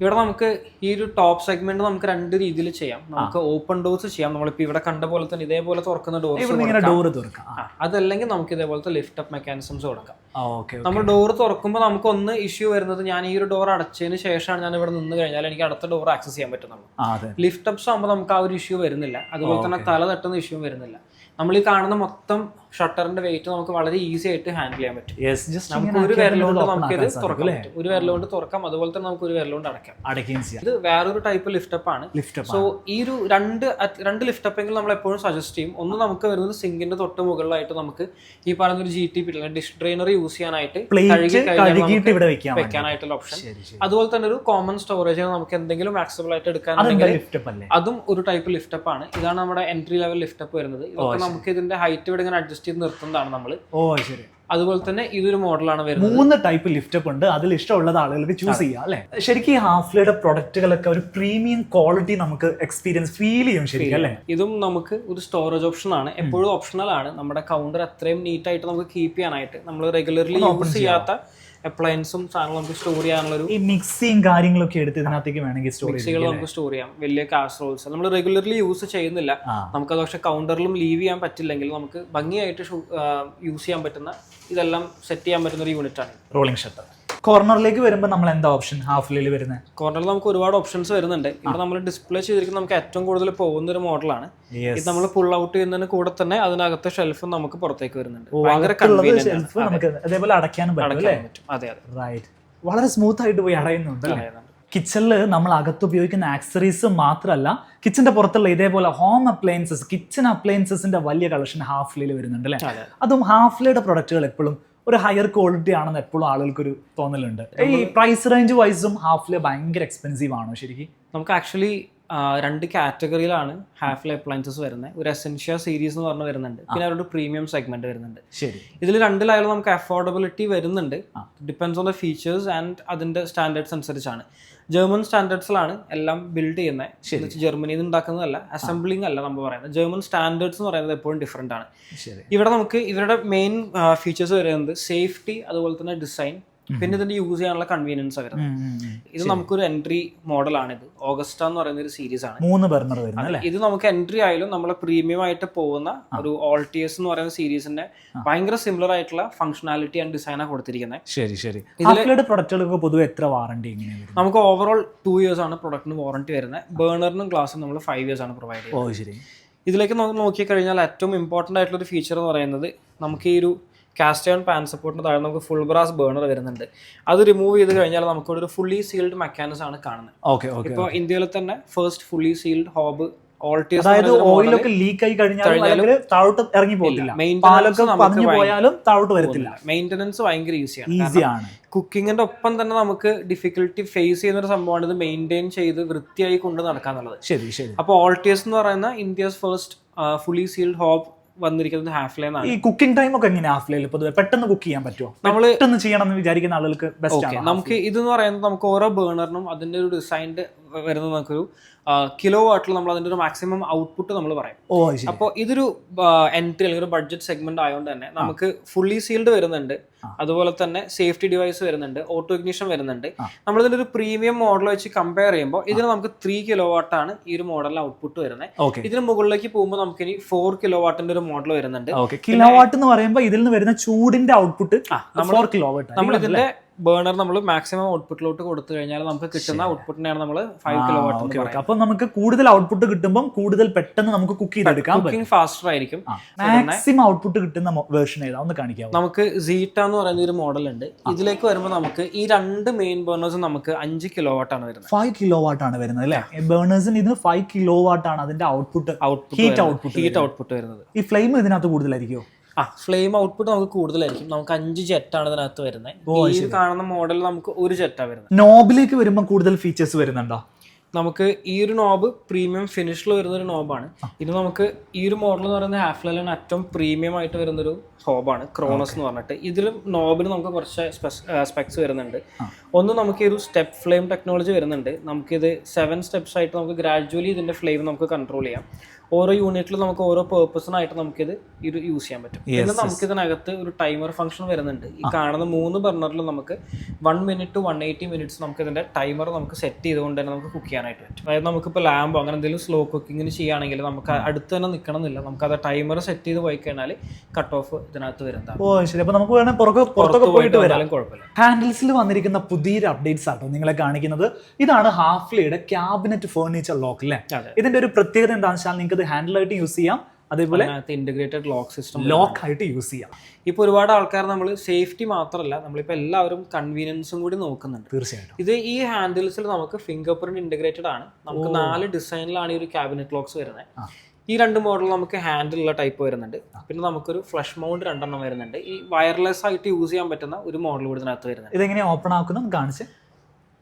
ഇവിടെ നമുക്ക് ഈ ഒരു ടോപ്പ് സെഗ്മെന്റ് നമുക്ക് രണ്ട് രീതിയിൽ ചെയ്യാം. നമുക്ക് ഓപ്പൺ ഡോർസ് ചെയ്യാം. നമ്മളിപ്പോ ഇവിടെ കണ്ട പോലെ തന്നെ ഇതേപോലെ തുറക്കുന്ന ഡോർസ് ഡോർ തുറക്കാം. അതല്ലെങ്കിൽ നമുക്ക് ഇതേപോലത്തെ ലിഫ്റ്റ് അപ്പ് മെക്കാനിസംസ് കൊടുക്കാം. ഓക്കെ നമ്മൾ ഡോർ തുറക്കുമ്പോൾ നമുക്ക് ഒന്ന് ഇഷ്യൂ വരുന്നത് ഞാൻ ഈ ഒരു ഡോർ അടച്ചതിന് ശേഷമാണ് ഞാൻ ഇവിടെ നിന്ന് കഴിഞ്ഞാൽ എനിക്ക് അടുത്ത ഡോർ ആക്സസ് ചെയ്യാൻ പറ്റുന്നുള്ളൂ. ലിഫ്റ്റ് അപ്സ് ആകുമ്പോൾ നമുക്ക് ആ ഒരു ഇഷ്യൂ വരുന്നില്ല. അതുപോലെ തന്നെ തല തട്ടുന്ന ഇഷ്യൂ വരുന്നില്ല. നമ്മൾ ഈ കാണുന്ന മൊത്തം ഷട്ടറിന്റെ വെയിറ്റ് നമുക്ക് വളരെ ഈസി ആയിട്ട് ഹാൻഡിൽ ചെയ്യാൻ പറ്റും. നമുക്ക് ഒരു വിരലുകൊണ്ട് നമുക്ക് ഇത് തുറക്കാം. ഒരു വിരലുകൊണ്ട് തുറക്കാം. അതുപോലെ തന്നെ നമുക്ക് ഒരു വിരലുകൊണ്ട് അടയ്ക്കാം. അടയ്ക്കുകയും ചെയ്യാം. ഇത് വേറൊരു ടൈപ്പ് ലിഫ്റ്റ് അപ്പ് ആണ്. ലിഫ്റ്റ് സോ ഈ ഒരു രണ്ട് രണ്ട് ലിഫ്റ്റ് അപ്പെങ്കിൽ നമ്മൾ എപ്പോഴും സജസ്റ്റ് ചെയ്യും. ഒന്ന് നമുക്ക് വരുന്നത് സിങ്കിന്റെ തൊട്ട് മുകളിലായിട്ട് നമുക്ക് ഈ പറയുന്ന ഒരു G T P dish drainer use ചെയ്യാനായിട്ട് വെക്കാനായിട്ടുള്ള ഓപ്ഷൻ അതുപോലെ തന്നെ ഒരു കോമൺ സ്റ്റോറേജ് നമുക്ക് എന്തെങ്കിലും ആക്സബിൾ ആയിട്ട് എടുക്കാനുണ്ടെങ്കിൽ അതും ഒരു ടൈപ്പ് ലിഫ്റ്റ് അപ്പ് ആണ്. ഇതാണ് നമ്മുടെ എൻട്രി ലെവൽ ലിഫ്റ്റ് അപ്പ് വരുന്നത്. നമുക്ക് ഇതിന്റെ ഹൈറ്റ് ഇവിടെ ഇങ്ങനെ അഡ്ജസ്റ്റ് ചെയ്ത് നിർത്തുന്നതാണ് നമ്മൾ ഓ ശരി. അതുപോലെ തന്നെ ഇതൊരു മോഡലാണ് വരുന്നത്. മൂന്ന് ടൈപ്പ് ലിഫ്റ്റ് അപ്പ് ഉണ്ട്. അതിൽ ഇഷ്ടമുള്ളത് ആളുകൾക്ക് ചൂസ് ചെയ്യാം അല്ലെ? ശരിക്കും ഈ ഹാഫ്ലിയുടെ പ്രൊഡക്റ്റുകളൊക്കെ ഒരു പ്രീമിയം ക്വാളിറ്റി നമുക്ക് എക്സ്പീരിയൻസ് ഫീൽ ചെയ്യും ശരിക്കും അല്ലേ? ഇതും നമുക്ക് ഒരു സ്റ്റോറേജ് ഓപ്ഷൻ ആണ്. എപ്പോഴും ഓപ്ഷണൽ ആണ്. നമ്മുടെ കൗണ്ടർ അത്രയും നീറ്റ് ആയിട്ട് നമുക്ക് കീപ്പ് ചെയ്യാനായിട്ട്. നമ്മൾ റെഗുലർലി യൂസ് ചെയ്യാത്ത അപ്ലയൻസും സാധനങ്ങളും നമുക്ക് സ്റ്റോർ ചെയ്യാനുള്ള ഒരു ഈ മിക്സിയും കാര്യങ്ങളൊക്കെ എടുത്ത് ഇതിനകത്തേക്ക് വേണമെങ്കിൽ സ്റ്റോർ മിക്സികൾ നമുക്ക് സ്റ്റോർ ചെയ്യാം. വലിയ കാസറോൾസ് നമ്മൾ റെഗുലർലി യൂസ് ചെയ്യുന്നില്ല. നമുക്ക് അത് പക്ഷേ കൗണ്ടറിലും ലീവ് ചെയ്യാൻ പറ്റില്ലെങ്കിൽ നമുക്ക് ഭംഗിയായിട്ട് യൂസ് ചെയ്യാൻ പറ്റുന്ന ഇതെല്ലാം സെറ്റ് ചെയ്യാൻ പറ്റുന്ന ഒരു യൂണിറ്റ് ആണ് റോളിംഗ് ഷട്ടർ കോർണറിലേക്ക് വരുമ്പോൾ നമ്മൾ എന്താ ഓപ്ഷൻ ഹാഫ് ഹാഫിലിൽ വരുന്നത് കോർണറിൽ നമുക്ക് ഒരുപാട് ഓപ്ഷൻസ് വരുന്നുണ്ട്. ഇവിടെ നമ്മൾ ഡിസ്പ്ലേ ചെയ്തിരിക്കുന്ന നമുക്ക് ഏറ്റവും കൂടുതൽ പോകുന്ന ഒരു മോഡലാണ് ഇത് നമ്മൾ പുൾ ഔട്ട് ചെയ്യുന്നതിന് കൂടെ തന്നെ അതിനകത്തെ ഷെൽഫും നമുക്ക് പുറത്തേക്ക് വരുന്നുണ്ട്. ഷെൽഫ് നമുക്ക് അതേപോലെ അടയ്ക്കാനും പറ്റും അതെ അതെ. റൈറ്റ് വളരെ സ്മൂത്ത് ആയിട്ട് പോയി അടയുന്നുണ്ട് കിച്ചണിൽ കിച്ചണിൽ നമ്മൾ അകത്ത് ഉപയോഗിക്കുന്ന ആക്സറീസ് മാത്രമല്ല കിച്ചന്റെ പുറത്തുള്ള ഇതേപോലെ ഹോം അപ്ലയൻസസ് കിച്ചൺ അപ്ലയൻസസിന്റെ വലിയ കളക്ഷൻ ഹാഫ്ലിയിൽ വരുന്നുണ്ട് അല്ലേ? അതും അതും. ഹാഫ്ലിയുടെ പ്രൊഡക്റ്റുകൾ എപ്പോഴും ഒരു ഹയർ ക്വാളിറ്റി ആണെന്ന് എപ്പോഴും ആളുകൾക്കൊരു തോന്നലുണ്ട്. ഈ പ്രൈസ് റേഞ്ച് വൈസും ഹാഫിൽ ഭയങ്കര എക്സ്പെൻസീവ് ആണോ ശരിക്കും? നമുക്ക് ആക്ച്വലി രണ്ട് കാറ്റഗറിയിലാണ് ഹാഫ് അപ്ലയൻസസ് വരുന്നത്. ഒരു എസെൻഷ്യ സീരീസ് എന്ന് പറഞ്ഞ് വരുന്നുണ്ട്. പിന്നെ അവരുടെ പ്രീമിയം സെഗ്മെന്റ് വരുന്നുണ്ട്. ശരി. ഇതിൽ രണ്ടിലായാലും നമുക്ക് അഫോർഡബിലിറ്റി വരുന്നുണ്ട്. Depends on the features and അതിന്റെ സ്റ്റാൻഡേർഡ്സ് അനുസരിച്ചാണ്. ജർമ്മൻ സ്റ്റാൻഡേർഡ്സിലാണ് എല്ലാം ബിൽഡ് ചെയ്യുന്നത്. ജർമ്മനിയിൽ നിന്ന് ഉണ്ടാക്കുന്നതല്ല അസംബ്ലിംഗ് അല്ല നമ്മൾ പറയുന്നത്. ജർമ്മൻ സ്റ്റാൻഡേർഡ്സ് എന്ന് പറയുന്നത് എപ്പോഴും ഡിഫറെന്റ് ആണ്. ഇവിടെ നമുക്ക് ഇവരുടെ മെയിൻ ഫീച്ചേഴ്സ് വരുന്നത് സേഫ്റ്റി അതുപോലെ തന്നെ ഡിസൈൻ പിന്നെ ഇതിന്റെ യൂസ് ചെയ്യാനുള്ള കൺവീനിയൻസ് വരുന്നത്. ഇത് നമുക്കൊരു എൻട്രി മോഡലാണ് ഇത് ഓഗസ്റ്റ എന്ന് പറയുന്ന ഒരു സീരീസ് ആണ്. മൂന്ന് ബർണർ ഇത് നമുക്ക് എൻട്രി ആയാലും നമ്മളെ പ്രീമിയം ആയിട്ട് പോകുന്ന ഒരു ഓൾട്ടിയസ് എന്ന് പറയുന്ന സീരീസിന്റെ ഭയങ്കര സിമിലർ ആയിട്ടുള്ള ഫംഗ്ഷനാലിറ്റി ആൻഡ് ഡിസൈനാണ് കൊടുത്തിരിക്കുന്നത്. ശരി ശരി. ഇതിലെ പ്രൊഡക്റ്റുകൾക്ക് പൊതുവെ എത്ര വാറണ്ടി നമുക്ക് ഓവറോൾ ടു ഇയേഴ്സ് ആണ് പ്രൊഡക്റ്റിന് വാറണ്ടി വരുന്നത്. ബേണറിനും ഗ്ലാസും നമ്മൾ ഫൈവ് ഇയേഴ്സ് ആണ് പ്രൊവൈഡ് ചെയ്യുന്നത്. ഇതിലേക്ക് നമുക്ക് നോക്കിക്കഴിഞ്ഞാൽ ഏറ്റവും ഇമ്പോർട്ടന്റ് ആയിട്ടുള്ള ഒരു ഫീച്ചർ എന്ന് പറയുന്നത് നമുക്ക് ഈ ഒരു കാസ്റ്റ് ആൻഡ് പാൻ സപ്പോർട്ടിന് താഴെ നമുക്ക് ഫുൾ ബ്രാസ് ബേണർ വരുന്നുണ്ട്. അത് റിമൂവ് ചെയ്ത് കഴിഞ്ഞാൽ നമുക്കിവിടെ ഒരു ഫുള്ളി സീൽഡ് മെക്കാനിസം ആണ് കാണുന്നത്. ഓക്കെ ഓക്കെ ഇപ്പോൾ ഇന്ത്യയിൽ തന്നെ ഫസ്റ്റ് ഫുള്ളി സീൽഡ് ഹോബ് അതായത് ഓയിലൊക്കെ ലീക്ക് ആയി കഴിഞ്ഞാൽ താഴോട്ട് ഇറങ്ങി പാലൊക്കെ പതിഞ്ഞു പോയാലും താഴോട്ട് വരത്തില്ല. മെയിന്റനൻസ് ഭയങ്കര ഈസിയാണ് കുക്കിങ്ങിന്റെ ഒപ്പം തന്നെ നമുക്ക് ഡിഫിക്കൽട്ടി ഫേസ് ചെയ്യുന്ന ഒരു സംഭവമാണ് ഇത് മെയിന്റെയിൻ ചെയ്ത് വൃത്തിയായി കൊണ്ട് നടക്കാന്നുള്ളത്. ശരി ശരി. അപ്പോൾ ഓൾട്ടിയസ് എന്ന് പറയുന്ന India's first fully sealed hob വന്നിരിക്കുന്നത് ഹാഫ് ലൈൻ ആണ് ഈ കുക്കിംഗ് ടൈം ഒക്കെ എങ്ങനെയാ ഹാഫ്ലയിൽ പൊതുവെ പെട്ടെന്ന് കുക്ക് ചെയ്യാൻ പറ്റുമോ നമ്മൾ പെട്ടെന്ന് ചെയ്യണം എന്ന് വിചാരിക്കുന്ന ആളുകൾക്ക് ബെസ്റ്റ് ആണ്. നമുക്ക് ഇതെന്ന് പറയുന്നത് നമുക്ക് ഓരോ ബേണറിനും അതിന്റെ ഒരു ഡിസൈന്റെ വരുന്നത് നമുക്കൊരു കിലോ വാട്ടിൽ നമ്മൾ അതിന്റെ ഒരു മാക്സിമം ഔട്ട്പുട്ട് നമ്മൾ പറയും. ഓ അപ്പോൾ ഇതൊരു എൻട്രി അല്ലെങ്കിൽ ഒരു ബഡ്ജറ്റ് സെഗ്മെന്റ് ആയതുകൊണ്ട് തന്നെ നമുക്ക് ഫുള്ളി സീൽഡ് വരുന്നുണ്ട്. അതുപോലെ തന്നെ സേഫ്റ്റി ഡിവൈസ് വരുന്നുണ്ട് ഓട്ടോ ഇഗ്നിഷൻ വരുന്നുണ്ട്. നമ്മളിതിന്റെ ഒരു പ്രീമിയം മോഡൽ വെച്ച് കമ്പയർ ചെയ്യുമ്പോൾ ഇതിന് നമുക്ക് ത്രീ കിലോ വാട്ടാണ് ഈ ഒരു മോഡലിന് ഔട്ട്പുട്ട് വരുന്നത്. ഇതിന് മുകളിലേക്ക് പോകുമ്പോൾ നമുക്ക് ഇനി ഫോർ കിലോ വാട്ടിന്റെ ഒരു മോഡൽ വരുന്നുണ്ട്. കിലോ വാട്ട് എന്ന് പറയുമ്പോൾ ഇതിൽ നിന്ന് വരുന്ന ചൂടിന്റെ ഔട്ട്പുട്ട് നമ്മൾ ഇതിന്റെ ബേണർ നമ്മൾ മാക്സിമം ഔട്ട്പുട്ടിലോട്ട് കൊടുത്തു കഴിഞ്ഞാൽ നമുക്ക് കിട്ടുന്ന ഔട്ട്പുട്ടിനെയാണ് നമ്മൾ ഫൈവ് കിലോ വാട്ട് അപ്പൊ നമുക്ക് കൂടുതൽ ഔട്ട്പുട്ട് കിട്ടുമ്പോൾ കൂടുതൽ പെട്ടെന്ന് നമുക്ക് കുക്ക് ചെയ്തെടുക്കാൻ പറ്റും. കുക്കിംഗ് ഫാസ്റ്റർ ആയിരിക്കും മാക്സിമം ഔട്ട്പുട്ട് കിട്ടുന്ന വേർഷൻ ഏതാ? ഒന്ന് കാണിക്കാം നമുക്ക് സീറ്റ എന്ന് പറയുന്ന ഒരു മോഡൽ ഉണ്ട്. ഇതിലേക്ക് വരുമ്പോൾ നമുക്ക് ഈ രണ്ട് മെയിൻ ബേണേഴ്സും നമുക്ക് അഞ്ച് കിലോ വാട്ട് ആണ് വരുന്നത്. ഫൈവ് കിലോ വാട്ട് ആണ് വരുന്നത് അല്ലേ? ബേണേഴ്സിന് ഇതിന് ഫൈവ് കിലോ വാട്ട് ആണ് അതിന്റെ output output heat output heat output വരുന്നത്. ഈ ഫ്ലെയിം ഇതിനകത്ത് കൂടുതലായിരിക്കുമോ ആ ഫ്ലെയിം ഔട്ട്പുട്ട് നമുക്ക് കൂടുതലായിരിക്കും. നമുക്ക് അഞ്ച് ജെറ്റാണ് ഇതിനകത്ത് വരുന്നത്. ഈ കാണുന്ന മോഡൽ നമുക്ക് ഒരു ജെറ്റാണ് വരുന്നത്. നോബിലേക്ക് വരുമ്പോൾ കൂടുതൽ ഫീച്ചേഴ്സ് വരുന്നുണ്ടോ? നമുക്ക് ഈ ഒരു നോബ് പ്രീമിയം ഫിനിഷിൽ വരുന്ന ഒരു നോബാണ് ഇത് നമുക്ക് ഈ ഒരു മോഡൽ എന്ന് പറയുന്നത് ഹാഫ് ലൈലാണ് ഏറ്റവും പ്രീമിയം ആയിട്ട് വരുന്ന ഒരു ഹോബാണ് ക്രോണസ് എന്ന് പറഞ്ഞിട്ട്. ഇതിലും നോബിന് നമുക്ക് കുറച്ച് സ്പെക്സ് വരുന്നുണ്ട്. ഒന്ന് നമുക്ക് ഈ ഒരു സ്റ്റെപ്പ് ഫ്ലെയിം ടെക്നോളജി വരുന്നുണ്ട്. നമുക്കിത് സെവൻ സ്റ്റെപ്സ് ആയിട്ട് നമുക്ക് ഗ്രാജുവലി ഇതിന്റെ ഫ്ലെയിം നമുക്ക് കൺട്രോൾ ചെയ്യാം. ഓരോ യൂണിറ്റിലും നമുക്ക് ഓരോ പേർപ്പസിനായിട്ട് നമുക്കിത് ഇത് യൂസ് ചെയ്യാൻ പറ്റും. പിന്നെ നമുക്ക് ഇതിനകത്ത് ഒരു ടൈമർ ഫംഗ്ഷൻ വരുന്നുണ്ട്. ഈ കാണുന്ന മൂന്ന് ബർണറിൽ നമുക്ക് one minute to one eighty minutes നമുക്ക് ഇതിന്റെ ടൈമർ നമുക്ക് സെറ്റ് ചെയ്തുകൊണ്ട് തന്നെ നമുക്ക് കുക്ക് ചെയ്യാനായിട്ട് പറ്റും. അതായത് നമുക്കിപ്പോൾ ലാമ്പോ അങ്ങനെ എന്തെങ്കിലും സ്ലോ കുക്കിങ്ങിന് ചെയ്യുകയാണെങ്കിൽ നമുക്ക് അടുത്ത് തന്നെ നിൽക്കണം എന്നില്ല നമുക്ക് അത് ടൈമർ സെറ്റ് ചെയ്ത് പോയി കഴിഞ്ഞാൽ കട്ട് ഓഫ് ഇതിനകത്ത് വരുന്നതാണ്. ഓ ശരി. അപ്പോൾ നമുക്ക് വേണേൽ പുറത്ത് പുറത്തൊക്കെ പോയിട്ട് വരാം. കുഴപ്പമില്ല. ഹാൻഡിൽസിൽ വന്നിരിക്കുന്ന പുതിയൊരു അപ്ഡേറ്റ്സ് ആട്ടോ നിങ്ങളെ കാണിക്കുന്നത്. ഇതാണ് ഹാഫ്ലിയുടെ ക്യാബിനറ്റ് ഫേർണിച്ചർ ലോക്ക് അല്ലേ ഇതിന്റെ ഒരു പ്രത്യേകത എന്താണെന്ന് വെച്ചാൽ നിങ്ങൾക്ക് ഇത് ഹാൻഡിലായിട്ട് യൂസ് ചെയ്യാം. അതേപോലെ ഇന്റഗ്രേറ്റഡ് ലോക്ക് സിസ്റ്റം ലോക്ക് ആയിട്ട് യൂസ് ചെയ്യാം. ഇപ്പോൾ ഒരുപാട് ആൾക്കാർ നമ്മൾ സേഫ്റ്റി മാത്രമല്ല നമ്മളിപ്പോൾ എല്ലാവരും കൺവീനിയൻസും കൂടി നോക്കുന്നുണ്ട്. തീർച്ചയായിട്ടും. ഇത് ഈ ഹാൻഡിൽസിൽ നമുക്ക് ഫിംഗർ പ്രിന്റ് ഇന്റഗ്രേറ്റഡ് ആണ്. നമുക്ക് നാല് ഡിസൈനിലാണ് ഈ ഒരു ക്യാബിനറ്റ് ലോക്സ് വരുന്നത് ഈ രണ്ട് മോഡൽ നമുക്ക് ഹാൻഡിൽ ഉള്ള ടൈപ്പ് വരുന്നുണ്ട്. പിന്നെ നമുക്കൊരു ഫ്ലഷ് മൗണ്ട് രണ്ടെണ്ണം വരുന്നുണ്ട്. ഈ വയർലെസ് ആയിട്ട് യൂസ് ചെയ്യാൻ പറ്റുന്ന ഒരു മോഡൽ കൂടി ഇതിനകത്ത് വരുന്നുണ്ട് ഇതെങ്ങനെ ഓപ്പൺ ആക്കുന്നു? കാണിച്ച്.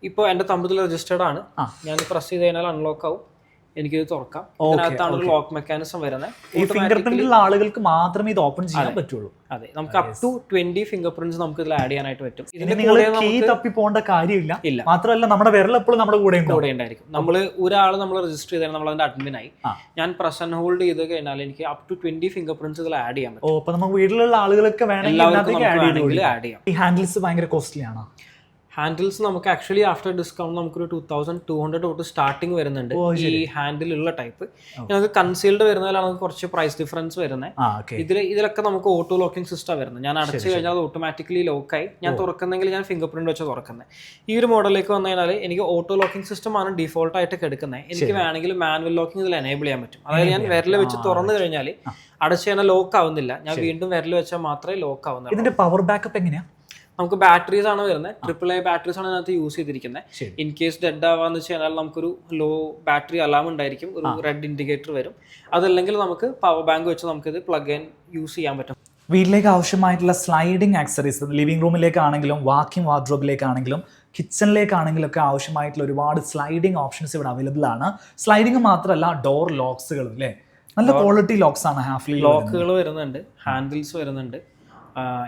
ഇപ്പോൾ എന്റെ തമ്പത്തിൽ രജിസ്റ്റേർഡ് ആണ്. ഞാൻ പ്രസ് ചെയ്ത് കഴിഞ്ഞാൽ അൺലോക്ക് ആവും. എനിക്കിത് തുറക്കാം. ഇതിനകത്താണ് ലോക്ക് മെക്കാനിസം വരുന്നത്. ഈ ഫിംഗർ പ്രിന്റിലുള്ള ആളുകൾക്ക് മാത്രമേ ഇത് ഓപ്പൺ ചെയ്യാൻ പറ്റുള്ളൂ. അതെ. നമുക്ക് up to twenty finger prints നമുക്ക് ഇതിൽ ആഡ് ചെയ്യാനായിട്ട് പറ്റും. ഇതിന്റെ നിങ്ങൾ കീ തപ്പി പോകേണ്ട കാര്യമില്ല. ഇല്ല. മാത്രമല്ല നമ്മുടെ വിരൽ എപ്പോഴും നമ്മുടെ കൂടെ കൂടെ ഉണ്ടായിരിക്കും. നമ്മൾ ഒരാൾ നമ്മൾ രജിസ്റ്റർ ചെയ്താൽ നമ്മൾ അതിന്റെ അഡ്മിനായി ഞാൻ പ്രസൻ ഹോൾഡ് ചെയ്ത് കഴിഞ്ഞാൽ എനിക്ക് up to twenty finger prints ഇതിൽ ആഡ് ചെയ്യാൻ പറ്റും. ഓ അപ്പൊ നമുക്ക് വീട്ടിലുള്ള ആളുകളൊക്കെ വേണമെങ്കിൽ ആഡ് ചെയ്യാം. ഈ ഹാൻഡിൽസ് ഭയങ്കര കോസ്റ്റ്ലി ആണോ? ഹാൻഡിൽസ് നമുക്ക് ആക്ച്വലി ആഫ്റ്റർ ഡിസ്കൗണ്ട് നമുക്കൊരു ടൂ തൗസൻഡ് ടു ഹൺഡ്രഡ് തൊട്ട് സ്റ്റാർട്ടിങ് വരുന്നുണ്ട് ഈ ഹാൻഡിലുള്ള ടൈപ്പ് നമുക്ക് കൺസീൽഡ് വരുന്നതിലാണ് നമുക്ക് കുറച്ച് പ്രൈസ് ഡിഫറൻസ് വരുന്നത് ഇതിൽ ഇതിലൊക്കെ നമുക്ക് ഓട്ടോ ലോക്കിംഗ് സിസ്റ്റം വരുന്നത്. ഞാൻ അടച്ചു കഴിഞ്ഞാൽ അത് ഓട്ടോമാറ്റിക്കലി ലോക്കായി ഞാൻ തുറക്കുന്നെങ്കിൽ ഞാൻ ഫിംഗർ പ്രിന്റ് വെച്ച് തുറക്കുന്നത് ഈ ഒരു മോഡലിലേക്ക് വന്നു കഴിഞ്ഞാൽ എനിക്ക് ഓട്ടോ ലോക്കിംഗ് സിസ്റ്റം ആണ് ഡിഫോൾട്ട് ആയിട്ട് എടുക്കുന്നത് എനിക്ക് വേണമെങ്കിൽ മാനുവൽ ലോക്കിംഗ് ഇതിൽ എനേബിൾ ചെയ്യാൻ പറ്റും. അതായത് ഞാൻ വിരൽ വെച്ച് തുറന്നു കഴിഞ്ഞാൽ അടച്ചു കഴിഞ്ഞാൽ ലോക്ക് ആവുന്നില്ല. ഞാൻ വീണ്ടും വിരൽ വെച്ചാൽ മാത്രമേ ലോക്ക് ആവുന്നുള്ളൂ. ഇതിന്റെ പവർ ബാക്കപ്പ് എങ്ങനെയാ? നമുക്ക് ബാറ്ററീസ് ആണ് വരുന്നത്. ട്രിപ്പിൾ എ ബാറ്ററീസ് ആണ് അതിനകത്ത് യൂസ് ചെയ്തിരിക്കുന്നത്. ഇൻ കേസ് ഡെഡ് ആവാന്ന് വെച്ച് കഴിഞ്ഞാൽ നമുക്കൊരു ലോ ബാറ്ററി അലാം ഉണ്ടായിരിക്കും. ഒരു റെഡ് ഇൻഡിക്കേറ്റർ വരും. അതല്ലെങ്കിൽ നമുക്ക് പവർ ബാങ്ക് വെച്ച് നമുക്കിത് പ്ലഗ് ഇൻ യൂസ് ചെയ്യാൻ പറ്റും. വീട്ടിലേക്ക് ആവശ്യമായിട്ടുള്ള സ്ലൈഡിംഗ് ആക്സറീസ് ലിവിംഗ് റൂമിലേക്കാണെങ്കിലും വാക്കിംഗ് വാർഡ്രോബിലേക്കാണെങ്കിലും കിച്ചണിലേക്കാണെങ്കിലും ഒക്കെ ആവശ്യമായിട്ടുള്ള ഒരുപാട് സ്ലൈഡിംഗ് ഓപ്ഷൻസ് ഇവിടെ അവൈലബിൾ ആണ്. സ്ലൈഡിംഗ് മാത്രമല്ല ഡോർ ലോക്സുകളും അല്ലേ നല്ല ക്വാളിറ്റി ലോക്സ് ആണ് ഹാഫ്ലി ലോക്കുകൾ വരുന്നുണ്ട്. ഹാൻഡിൽസ് വരുന്നുണ്ട്.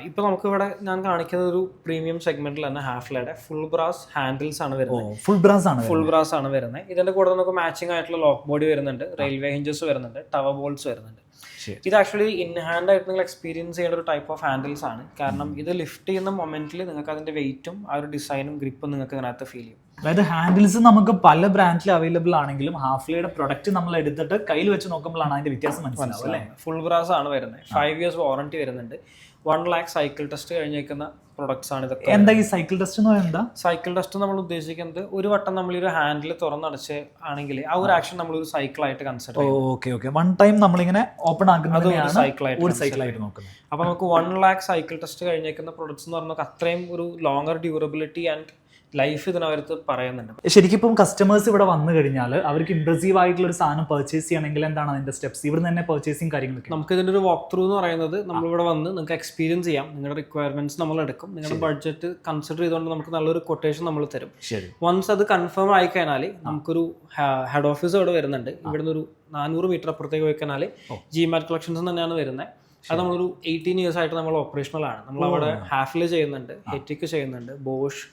ഇപ്പൊ നമുക്ക് ഇവിടെ ഞാൻ കാണിക്കുന്ന ഒരു പ്രീമിയം സെഗ്മെന്റിൽ തന്നെ ഹാഫ്ലയുടെ ഫുൾ ബ്രാസ് ഹാൻഡിൽസ് ആണ് വരുന്നത്. ഫുൾ ബ്രാസ് ആണ് ഫുൾ ബ്രാസ് ആണ് വരുന്നത്. ഇതിന്റെ കൂടെ നമുക്ക് മാച്ചിങ് ആയിട്ടുള്ള ലോക്ക് ബോഡി വരുന്നുണ്ട് റെയിൽവേ ഹിഞ്ചസ് വരുന്നുണ്ട് ടവർ ബോൾസ് വരുന്നുണ്ട്. ഇത് ആക്ച്വലി ഇൻ ഹാൻഡ് ആയിട്ട് നിങ്ങൾ എക്സ്പീരിയൻസ് ചെയ്യുന്ന ഒരു ടൈപ്പ് ഓഫ് ഹാൻഡിൽസ് ആണ്. കാരണം ഇത് ലിഫ്റ്റ് ചെയ്യുന്ന മൊമെന്റിൽ നിങ്ങൾക്ക് അതിന്റെ വെയിറ്റും ആ ഒരു ഡിസൈനും ഗ്രിപ്പും നിങ്ങൾക്ക് ഇതിനകത്ത് ഫീൽ ചെയ്യും. അതായത് ഹാൻഡിൽസ് നമുക്ക് പല ബ്രാൻഡിൽ അവൈലബിൾ ആണെങ്കിലും ഹാഫ്ലിയുടെ പ്രൊഡക്റ്റ് നമ്മൾ എടുത്തിട്ട് കയ്യിൽ വെച്ച് നോക്കുമ്പോഴാണ് അതിന്റെ വ്യത്യാസം മനസ്സിലാവും അല്ലേ? ഫുൾ ബ്രാസ് ആണ് വരുന്നത്. ഫൈവ് ഇയേഴ്സ് വാറണ്ടി വരുന്നുണ്ട്. വൺ ലാക്ക് സൈക്കിൾ ടെസ്റ്റ് കഴിഞ്ഞേക്കുന്ന പ്രൊഡക്ട്സ് ആണ് ഇതൊക്കെ. എന്താ ഈ സൈക്കിൾ ടെസ്റ്റ് എന്ന് പറയുന്നത് സൈക്കിൾ ടെസ്റ്റ് നമ്മൾ ഉദ്ദേശിക്കുന്നത് ഒരു വട്ടം നമ്മൾ ഈ ഒരു ഹാൻഡിൽ തുറന്നടച്ച് ആണെങ്കിൽ ആ ഒരു ആക്ഷൻ നമ്മൾ ഒരു സൈക്കിൾ ആയിട്ട് consider okay okay one time നമ്മളിങ്ങനെ ഓപ്പൺ ആക്കുന്നത് സൈക്കിൾ ആയിട്ട് ഒരു സൈക്കിൾ ആയിട്ട് നോക്കുന്നത്. അപ്പോൾ നമുക്ക് വൺ ലാക്ക് സൈക്കിൾ ടെസ്റ്റ് കഴിഞ്ഞേക്കുന്ന പ്രൊഡക്ട്സ് എന്ന് പറഞ്ഞാൽ അത്രയും ഒരു ലോങ്ങർ ഡ്യൂറബിലിറ്റി ആൻഡ് ലൈഫ് ഇതിനകത്ത് പറയുന്നുണ്ട്. ശരിക്കും ഇപ്പം കസ്റ്റമേഴ്സ് ഇവിടെ വന്നു കഴിഞ്ഞാൽ അവർക്ക് ഇംപ്രസീവ് ആയിട്ടുള്ള ഒരു സാധനം പർച്ചേസ് ചെയ്യണമെങ്കിൽ എന്താണ് അതിന്റെ സ്റ്റെപ്സ് ഇവിടെ തന്നെ പർച്ചേസിങ് കാര്യങ്ങളൊക്കെ. നമുക്ക് ഇതിന്റെ ഒരു വാക്ക് ത്രൂ എന്ന് പറയുന്നത് നമ്മൾ നമ്മളിവിടെ വന്ന് നിങ്ങൾക്ക് എക്സ്പീരിയൻസ് ചെയ്യാം. നിങ്ങളുടെ റിക്വയർമെന്റ്സ് നമ്മൾ എടുക്കും. നിങ്ങളുടെ ബഡ്ജറ്റ് കൺസിഡർ ചെയ്തുകൊണ്ട് നമുക്ക് നല്ലൊരു കൊട്ടേഷൻ നമ്മൾ തരും. വൺസ് അത് കൺഫേം ആയി കഴിഞ്ഞാൽ നമുക്കൊരു ഹെഡ് ഓഫീസ് ഇവിടെ വരുന്നുണ്ട്. ഇവിടുന്ന് ഒരു നാനൂറ് മീറ്റർ അപ്പുറത്തേക്ക് പോയി കഴിഞ്ഞാൽ ജി മാറ്റ് കളക്ഷൻസ് തന്നെയാണ് വരുന്നത് അത് നമ്മളൊരു എയ്റ്റീൻ ഇയേഴ്സ് ആയിട്ട് നമ്മൾ ഓപ്പറേഷണൽ ആണ്. നമ്മൾ അവിടെ ഹാഫിൽ ചെയ്യുന്നുണ്ട് ഹെറ്റിക്ക് ചെയ്യുന്നുണ്ട് ബോഷ്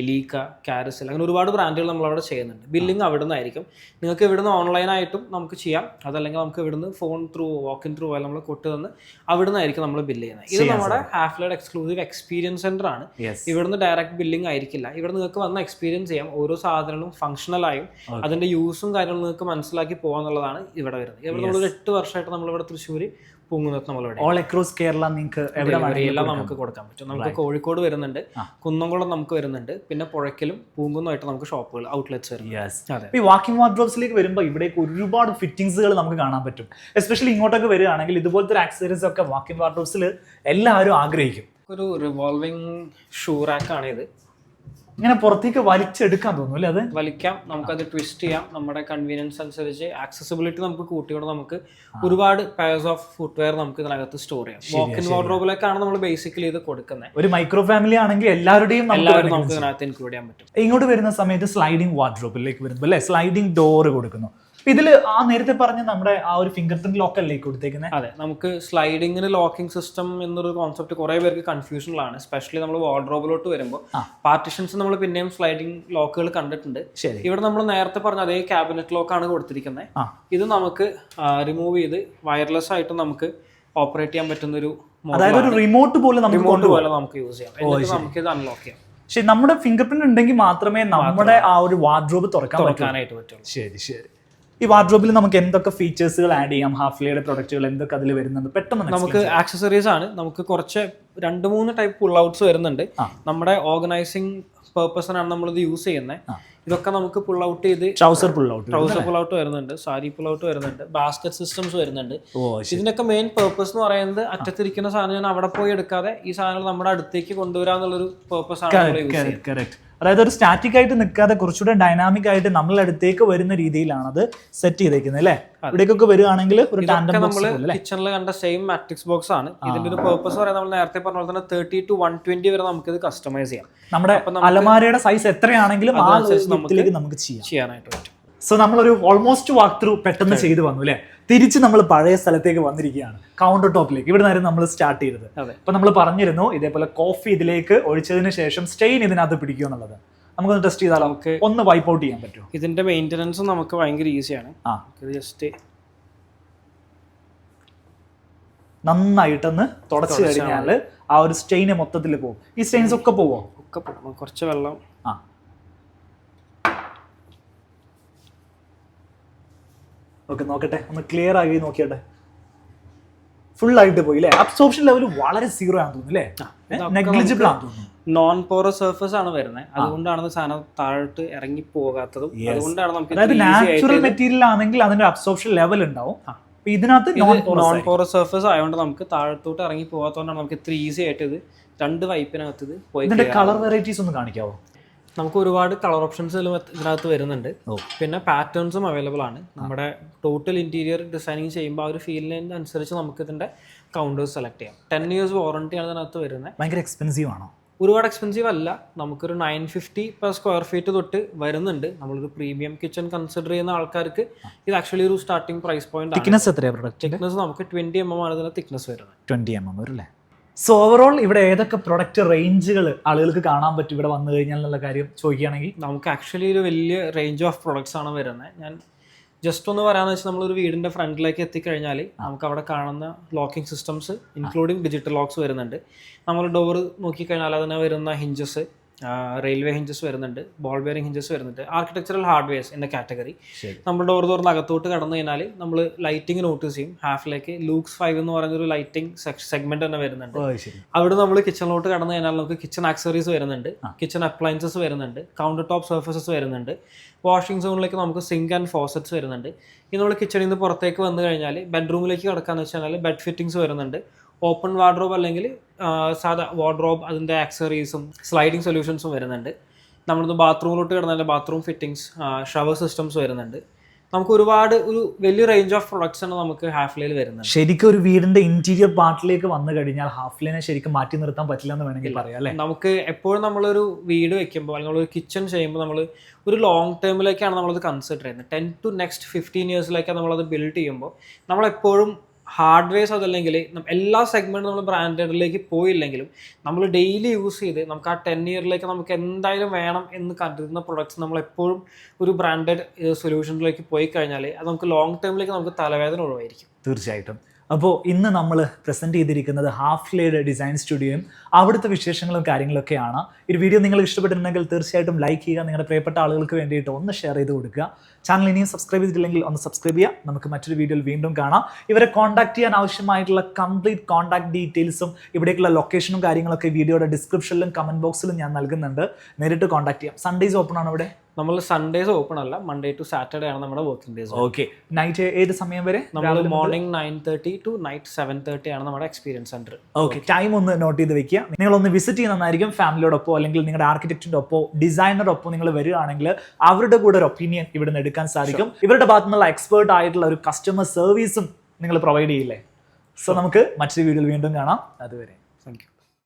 എലീക്ക കാരസൽ അങ്ങനെ ഒരുപാട് ബ്രാൻഡുകൾ നമ്മൾ അവിടെ ചെയ്യുന്നുണ്ട്. ബില്ലിംഗ് അവിടെ നിന്നായിരിക്കും നിങ്ങൾക്ക് ഇവിടുന്ന് ഓൺലൈനായിട്ടും നമുക്ക് ചെയ്യാം. അതല്ലെങ്കിൽ നമുക്ക് ഇവിടുന്ന് ഫോൺ ത്രൂ വാക്കിൻ ത്രൂ ആയാലും നമ്മൾ കൊട്ടു തന്ന് അവിടെ നിന്നായിരിക്കും നമ്മൾ ബില്ല് ചെയ്യുന്നത്. ഇത് നമ്മുടെ ഹാഫ്ലയുടെ എക്സ്ക്ലൂസീവ് എക്സ്പീരിയൻസ് സെന്റർ ആണ്. ഇവിടുന്ന് ഡയറക്റ്റ് ബില്ലിംഗ് ആയിരിക്കില്ല. ഇവിടെ നിങ്ങൾക്ക് വന്ന് എക്സ്പീരിയൻസ് ചെയ്യാം. ഓരോ സാധനങ്ങളും ഫങ്ഷണലായും അതിന്റെ യൂസും കാര്യങ്ങളും നിങ്ങൾക്ക് മനസ്സിലാക്കി പോകാന്നുള്ളതാണ് ഇവിടെ വരുന്നത്. ഇവിടെ നമ്മൾ എട്ട് വർഷമായിട്ട് നമ്മളിവിടെ തൃശ്ശൂർ പൂങ്കുന്നത്ത് നമ്മളിവിടെ ഓൾ അക്രോസ് കേരള നിങ്ങൾക്ക് എവിടെ എല്ലാം നമുക്ക് കൊടുക്കാൻ പറ്റും നമുക്ക് കോഴിക്കോട് വരുന്നുണ്ട് കുന്നംകുളം നമുക്ക് വരുന്നുണ്ട് പിന്നെ പുഴയ്ക്കലും പൂങ്കുന്നമായിട്ട് നമുക്ക് ഷോപ്പുകൾ ഔട്ട്ലെറ്റ്സ് വരുന്നുണ്ട്. ഈ വാക്കിംഗ് വാർഡ്രോബ്സിലേക്ക് വരുമ്പോൾ ഇവിടേക്ക് ഒരുപാട് ഫിറ്റിംഗ്സുകൾ നമുക്ക് കാണാൻ പറ്റും. എസ്പെഷ്യലി ഇങ്ങോട്ടൊക്കെ വരികയാണെങ്കിൽ ഇതുപോലത്തെ ആക്സസറീസ് ഒക്കെ വാക്കിംഗ് വാർഡ്രോബ്സിൽ എല്ലാവരും ആഗ്രഹിക്കും. ഒരു റിവോൾവിംഗ് ഷൂ റാക്കാണ് ഇത് ഇങ്ങനെ പുറത്തേക്ക് വലിച്ചെടുക്കാൻ തോന്നും അല്ലേ അത്? വലിക്കാം നമുക്കത് ട്വിസ്റ്റ് ചെയ്യാം. നമ്മുടെ കൺവീനിയൻസ് അനുസരിച്ച് ആക്സസിബിലിറ്റി നമുക്ക് കൂട്ടിയോടെ നമുക്ക് ഒരുപാട് പെയർസ് ഓഫ് ഫുട്വെയർ നമുക്ക് ഇതിനകത്ത് സ്റ്റോർ ചെയ്യാം. വോക്ക് ഇൻ വാർഡ്രോബിലേക്കാണ് നമ്മൾ ബേസിക്കലി ഇത് കൊടുക്കുന്നത് ഒരു മൈക്രോ ഫാമിലി ആണെങ്കിൽ എല്ലാവരുടെയും എല്ലാവരും നമുക്ക് ഇതിനകത്ത് ഇൻക്ലൂഡ് ചെയ്യാൻ പറ്റും. ഇങ്ങോട്ട് വരുന്ന സമയത്ത് സ്ലൈഡിംഗ് വാർഡ്രോബിലേക്ക് വരുമ്പോൾ അല്ലേ? സ്ലൈഡിംഗ് ഡോർ കൊടുക്കുന്നു. ഇതിൽ ആ നേരത്തെ പറഞ്ഞ നമ്മുടെ ആ ഒരു ഫിംഗർ പ്രിന്റ് ലോക്ക് അല്ലേ കൊടുത്തേക്കുന്നത് അതെ നമുക്ക് സ്ലൈഡിങ്ങിന് ലോക്കിംഗ് സിസ്റ്റം എന്നൊരു കോൺസെപ്റ്റ് കുറെ പേർക്ക് കൺഫ്യൂഷനിലാണ് സ്പെഷ്യലി നമ്മൾ വാർഡ്രോബിലോട്ട് വരുമ്പോൾ പാർട്ടിഷൻസ് നമ്മൾ പിന്നെയും സ്ലൈഡിംഗ് ലോക്കുകൾ കണ്ടിട്ടുണ്ട്. ശരി. ഇവിടെ നമ്മൾ നേരത്തെ പറഞ്ഞ അതേ ക്യാബിനറ്റ് ലോക്കാണ് കൊടുത്തിരിക്കുന്നത് ഇത് നമുക്ക് റിമൂവ് ചെയ്ത് വയർലെസ് ആയിട്ട് നമുക്ക് ഓപ്പറേറ്റ് ചെയ്യാൻ പറ്റുന്ന ഒരു അതായത് ഒരു റിമോട്ട് പോലെ നമുക്ക് പോലെ നമുക്ക് യൂസ് ചെയ്യാം. എന്നിട്ട് നമുക്ക് ഇത് അൺലോക്ക് ചെയ്യാം. ശരി നമ്മുടെ ഫിംഗർ പ്രിന്റ് ഉണ്ടെങ്കിൽ മാത്രമേ നമ്മുടെ ആ ഒരു വാർഡ്രോബ് തുറക്കാൻ പറ്റുള്ളൂ. ശരി ശരി. ഈ വാർഡ്രോബിൽ നമുക്ക് എന്തൊക്കെ ഫീച്ചേഴ്സുകൾ ആഡ് ചെയ്യാം? ഹാഫ് ഹാഫ്ലിയുടെ പ്രൊഡക്റ്റുകൾ എന്തൊക്കെ അതിൽ വരുന്നുണ്ട്? പെട്ടെന്ന് നമുക്ക് ആക്സസറീസ് ആണ്. നമുക്ക് കുറച്ച് രണ്ട് മൂന്ന് ടൈപ്പ് പുൾ ഔട്ട്സ് വരുന്നുണ്ട്. നമ്മുടെ ഓർഗനൈസിങ് പേർപ്പസിനാണ് നമ്മളിത് യൂസ് ചെയ്യുന്നത് ഇതൊക്കെ നമുക്ക് പുൾ ഔട്ട് ചെയ്ത് trouser pull out trouser pull out വരുന്നുണ്ട് സാരി പുൾ ഔട്ട് വരുന്നുണ്ട് ബാസ്കറ്റ് സിസ്റ്റംസ് വരുന്നുണ്ട്. ഇതിനൊക്കെ മെയിൻ പേർപ്പസ് എന്ന് പറയുന്നത് അറ്റത്തിരിക്കുന്ന സാധനം ഞാൻ അവിടെ പോയി എടുക്കാതെ ഈ സാധനങ്ങൾ നമ്മുടെ അടുത്തേക്ക് കൊണ്ടുവരാന്നുള്ളൊരു പേർപ്പസ് ആണ് യൂസ് ചെയ്യുന്നത്. അതായത് ഒരു സ്റ്റാറ്റിക് ആയിട്ട് നിൽക്കാതെ കുറച്ചുകൂടെ ഡൈനാമിക് ആയിട്ട് നമ്മളെ അടുത്തേക്ക് വരുന്ന രീതിയിലാണ് അത് സെറ്റ് ചെയ്തേക്കുന്നത് അല്ലേ? ഇവിടേക്കൊക്കെ വരികയാണെങ്കിൽ ഒരു ടാൻഡം നമ്മൾ കിച്ചണിൽ കണ്ട സെയിം മാട്രിക്സ് ബോക്സ് ആണ്. ഇതിന്റെ ഒരു പേർപ്പസ് പറയാൻ നമ്മൾ നേരത്തെ പറഞ്ഞ പോലെ തന്നെ തേർട്ടി ടു വൺ ട്വന്റി വരെ നമുക്ക് ഇത് കസ്റ്റമൈസ് ചെയ്യാം. നമ്മുടെ അലമാരയുടെ സൈസ് എത്രയാണെങ്കിലും ആ നമുക്ക് ചെയ്യാനായിട്ട് പറ്റും. സോ നമ്മളൊരു ഓൾമോസ്റ്റ് വാക്ക് ത്രൂ പെട്ടെന്ന് ചെയ്തു വന്നു അല്ലേ? തിരിച്ച് നമ്മൾ പഴയ സ്ഥലത്തേക്ക് വന്നിരിക്കുകയാണ്. കൗണ്ടർ ടോപ്പിലേക്ക് ഇവിടെ നിന്നായിരുന്നു നമ്മൾ സ്റ്റാർട്ട് ചെയ്തത് അപ്പൊ നമ്മൾ പറഞ്ഞിരുന്നു ഇതേപോലെ കോഫി ഇതിലേക്ക് ഒഴിച്ചതിന് ശേഷം സ്റ്റെയിൻ ഇതിനകത്ത് പിടിക്കുക എന്നുള്ളത്. നമുക്കൊന്ന് ടെസ്റ്റ് ചെയ്താൽ നമുക്ക് ഒന്ന് വൈപ്പ് ഔട്ട് ചെയ്യാൻ പറ്റുമോ? ഇതിന്റെ മെയിന്റനൻസ് നമുക്ക് ഭയങ്കര ഈസിയാണ് ആ. ഇത് ജസ്റ്റ് നന്നായിട്ടൊന്ന് തുടച്ചു കഴിഞ്ഞാൽ ആ ഒരു സ്റ്റെയിന് മൊത്തത്തിൽ പോകും ഈ സ്റ്റെയിൻസ് ഒക്കെ പോവോ? ഒക്കെ പോകും കുറച്ച് വെള്ളം ഓക്കെ നോക്കട്ടെ. ഒന്ന് ക്ലിയർ ആയി നോക്കിയട്ടെ. ഫുൾ ആയിട്ട് പോയി അല്ലേ അബ്സോർപ്ഷൻ ലെവൽ വളരെ സീറോ ആണെന്ന് തോന്നുന്നു അല്ലേ? നെഗ്ലിജിബിൾ ആണെന്ന് തോന്നുന്നു. നോൺ പോറ സർഫസ് ആണ് വരുന്നത് അതുകൊണ്ടാണ് സാധനം താഴോട്ട് ഇറങ്ങി പോകാത്തതും. അതുകൊണ്ടാണ് നമുക്ക് അതായത് നാച്ചുറൽ മെറ്റീരിയൽ ആണെങ്കിൽ അതിന്റെ അബ്സോർപ്ഷൻ ലെവൽ ഉണ്ടാവും. ഇതിനകത്ത് നോൺ നോൺ പോറ സർഫസ് ആയതുകൊണ്ട് നമുക്ക് താഴത്തോട്ട് ഇറങ്ങി പോകാത്തതുകൊണ്ടാണ് നമുക്ക് ഇത്ര ഈസി ആയിട്ട് ഇത് രണ്ട് വൈപ്പിനകത്ത് ഇത് പോയി കളർ വെറൈറ്റീസ് ഒന്ന് കാണിക്കാവോ? നമുക്ക് ഒരുപാട് കളർ ഓപ്ഷൻസ് ഇതിനകത്ത് വരുന്നുണ്ട്. പിന്നെ പാറ്റേൺസും അവൈലബിൾ ആണ്. നമ്മുടെ ടോട്ടൽ ഇന്റീരിയർ ഡിസൈനിങ് ചെയ്യുമ്പോൾ ആ ഒരു ഫീലിന് അനുസരിച്ച് നമുക്ക് ഇതിന്റെ കൗണ്ടേഴ്സ് സെലക്ട് ചെയ്യാം. ടെൻ ഇയേഴ്സ് വാറണ്ടി ആണ് ഇതിനകത്ത് വരുന്നത് ഭയങ്കര എക്സ്പെൻസീവ് ആണോ? ഒരുപാട് എക്സ്പെൻസീവ് അല്ല. നമുക്കൊരു nine fifty per square feet തൊട്ട് വരുന്നുണ്ട്. നമ്മളൊരു പ്രീമിയം കിച്ചൺ കൺസിഡർ ചെയ്യുന്ന ആൾക്കാർക്ക് ഇത് ആക്ച്വലി ഒരു സ്റ്റാർട്ടിംഗ് പ്രൈസ് പോയിന്റ് തിക്നെസ് എത്രയാണ് തിക്നെസ് നമുക്ക് ട്വന്റി എം എം ആണ് ഇതിന്റെ തിക്നെസ് വരുന്നത്. ട്വന്റി എം എം വരും അല്ലേ? സോ ഓവറോൾ ഇവിടെ ഏതൊക്കെ പ്രൊഡക്റ്റ് റേഞ്ചുകൾ ആളുകൾക്ക് കാണാൻ പറ്റും? ഇവിടെ വന്നു കഴിഞ്ഞാൽ എന്നുള്ള കാര്യം ചോദിക്കുകയാണെങ്കിൽ. നമുക്ക് ആക്ച്വലി ഒരു വലിയ റേഞ്ച് ഓഫ് പ്രൊഡക്ട്സ് ആണ് വരുന്നത്. ഞാൻ ജസ്റ്റ് ഒന്ന് പറയാന്ന് വെച്ചാൽ നമ്മളൊരു വീടിന്റെ ഫ്രണ്ടിലേക്ക് എത്തിക്കഴിഞ്ഞാൽ നമുക്ക് അവിടെ കാണുന്ന locking systems including digital locks വരുന്നുണ്ട്. നമ്മൾ ഡോർ നോക്കിക്കഴിഞ്ഞാൽ അതിനെ വരുന്ന ഹിഞ്ചസ് റെയിൽവേ ഹിഞ്ചസ് വരുന്നുണ്ട് ബോൾ ബെയറിംഗ് ഹിഞ്ചസ് വരുന്നുണ്ട് ആർക്കിടെക്ചറൽ ഹാർഡ്വെയർസ് എന്ന കാറ്റഗറി നമ്മൾ ഡോർ തുറന്ന് അകത്തോട്ട് കടന്നു കഴിഞ്ഞാൽ നമ്മൾ ലൈറ്റിംഗ് നോട്ടീസ് ചെയ്യും. ഹാഫിലേക്ക് ലൂക്സ് ഫൈവ് എന്ന് പറയുന്ന ഒരു ലൈറ്റിംഗ് സെഗ്മെന്റ് തന്നെ വരുന്നുണ്ട്. അവിടെ നമ്മൾ കിച്ചണിലോട്ട് കടന്നു കഴിഞ്ഞാൽ നമുക്ക് കിച്ചൺ ആക്സറീസ് വരുന്നുണ്ട് കിച്ചൺ അപ്ലയൻസസ് വരുന്നുണ്ട് കൗണ്ടർ ടോപ്പ് സർഫസസ് വരുന്നുണ്ട് വാഷിംഗ് സോണിലേക്ക് നമുക്ക് സിങ്ക് ആൻഡ് ഫോസറ്റ്സ് വരുന്നുണ്ട്. ഇനി നമ്മൾ കിച്ചണിൽ നിന്ന് പുറത്തേക്ക് വന്നു കഴിഞ്ഞാൽ ബെഡ്റൂമിലേക്ക് കിടക്കാന്ന് വെച്ചാൽ ബെഡ് ഫിറ്റിംഗ്സ് വരുന്നുണ്ട്. ഓപ്പൺ വാർഡ്രോബ് അല്ലെങ്കിൽ സാധാ വാർഡ്രോബ് അതിന്റെ ആക്സറീസും സ്ലൈഡിങ് സൊല്യൂഷൻസും വരുന്നുണ്ട്. നമ്മളിന്ന് ബാത്റൂമിലോട്ട് കിടന്നാൽ ബാത്റൂം ഫിറ്റിംഗ്സ് ഷവർ സിസ്റ്റംസ് വരുന്നുണ്ട്. നമുക്ക് ഒരുപാട് ഒരു വലിയ റേഞ്ച് ഓഫ് പ്രൊഡക്ട്സ് ആണ് നമുക്ക് ഹാഫ്ലയിൽ വരുന്നത്. ശരിക്കും ഒരു വീടിന്റെ ഇന്റീരിയർ പാർട്ടിലേക്ക് വന്നു കഴിഞ്ഞാൽ ഹാഫ് ലൈനെ ശരിക്കും മാറ്റി നിർത്താൻ പറ്റില്ല എന്ന് വേണമെങ്കിൽ പറയാം അല്ലേ? നമുക്ക് എപ്പോഴും നമ്മളൊരു വീട് വെക്കുമ്പോൾ അല്ലെങ്കിൽ ഒരു കിച്ചൺ ചെയ്യുമ്പോൾ നമ്മൾ ഒരു ലോങ് ടേമിലേക്കാണ് നമ്മളത് കൺസിഡർ ചെയ്യുന്നത്. ടെൻ ടു നെക്സ്റ്റ് ഫിഫ്റ്റീൻ ഇയേഴ്സിലേക്കാണ് നമ്മളത് ബിൽഡ് ചെയ്യുമ്പോൾ നമ്മളെപ്പോഴും ഹാർഡ്വെയർസ് അതല്ലെങ്കിൽ എല്ലാ സെഗ്മെന്റും നമ്മൾ ബ്രാൻഡഡിലേക്ക് പോയില്ലെങ്കിലും നമ്മൾ ഡെയിലി യൂസ് ചെയ്ത് നമുക്ക് ആ ടെൻ ഇയറിലേക്ക് നമുക്ക് എന്തായാലും വേണം എന്ന് കരുതുന്ന പ്രൊഡക്ട്സ് നമ്മൾ എപ്പോഴും ഒരു ബ്രാൻഡഡ് സൊല്യൂഷനിലേക്ക് പോയി കഴിഞ്ഞാൽ അത് നമുക്ക് ലോങ് ടേമിലേക്ക് നമുക്ക് തലവേദന ഒഴിവായിരിക്കും. തീർച്ചയായിട്ടും. അപ്പോൾ ഇന്ന് നമ്മൾ പ്രസന്റ് ചെയ്തിരിക്കുന്നത് ഹാഫ് ലേഡ് ഡിസൈൻ സ്റ്റുഡിയോയും അവിടുത്തെ വിശേഷങ്ങളും കാര്യങ്ങളൊക്കെയാണ്. ഈ വീഡിയോ നിങ്ങൾ ഇഷ്ടപ്പെട്ടിട്ടുണ്ടെങ്കിൽ തീർച്ചയായിട്ടും ലൈക്ക് ചെയ്യുക നിങ്ങളുടെ പ്രിയപ്പെട്ട ആളുകൾക്ക് വേണ്ടിയിട്ട് ഒന്ന് ഷെയർ ചെയ്ത് കൊടുക്കുക. ചാനൽ ഇനിയും സബ്സ്ക്രൈബ് ചെയ്തിട്ടില്ലെങ്കിൽ ഒന്ന് സബ്സ്ക്രൈബ് ചെയ്യുക. നമുക്ക് മറ്റൊരു വീഡിയോയിൽ വീണ്ടും കാണാം. ഇവരെ കോൺടാക്ട് ചെയ്യാൻ ആവശ്യമായിട്ടുള്ള കംപ്ലീറ്റ് കോൺടാക്ട് ഡീറ്റെയിൽസും ഇവിടേക്കുള്ള ലൊക്കേഷനും കാര്യങ്ങളൊക്കെ വീഡിയോയുടെ ഡിസ്ക്രിപ്ഷനിലും കമന്റ് ബോക്സിലും ഞാൻ നൽകുന്നുണ്ട്. നേരിട്ട് കോൺടാക്ട് ചെയ്യാം. സൺഡേസ് ഓപ്പൺ ആണ് ഇവിടെ നമ്മൾ സൺഡേസ് ഓപ്പൺ അല്ല മൺഡേ ടു സാറ്റർഡേ ആണ് നമ്മുടെ വർക്കിംഗ് ഡേസ് ഓക്കെ നൈറ്റ് ഏത് സമയം വരെ? നമ്മൾ morning nine thirty to night seven thirty ആണ് നമ്മുടെ എക്സ്പീരിയൻസ് സെന്റർ ഓക്കെ ടൈം ഒന്ന് നോട്ട് ചെയ്ത് വെക്കുക. നിങ്ങൾ ഒന്ന് വിസിറ്റ് ചെയ്യുന്നതായിരിക്കും ഫാമിലിയോടൊപ്പം അല്ലെങ്കിൽ നിങ്ങളുടെ ആർക്കിടെക്റ്റിന്റെ ഒപ്പം ഡിസൈനറൊപ്പം നിങ്ങൾ വരികയാണെങ്കിൽ അവരുടെ കൂടെ ഒരു ഒപ്പീനിയൻ ഇവിടെ നിന്ന് എടുക്കാൻ സാധിക്കും. ഇവരുടെ ഭാഗത്തു നിന്നുള്ള എക്സ്പേർട്ട് ആയിട്ടുള്ള ഒരു കസ്റ്റമർ സർവീസും നിങ്ങൾ പ്രൊവൈഡ് ചെയ്യില്ലേ? സോ നമുക്ക് മറ്റൊരു വീഡിയോയിൽ വീണ്ടും കാണാം. അതുവരെ. Thank you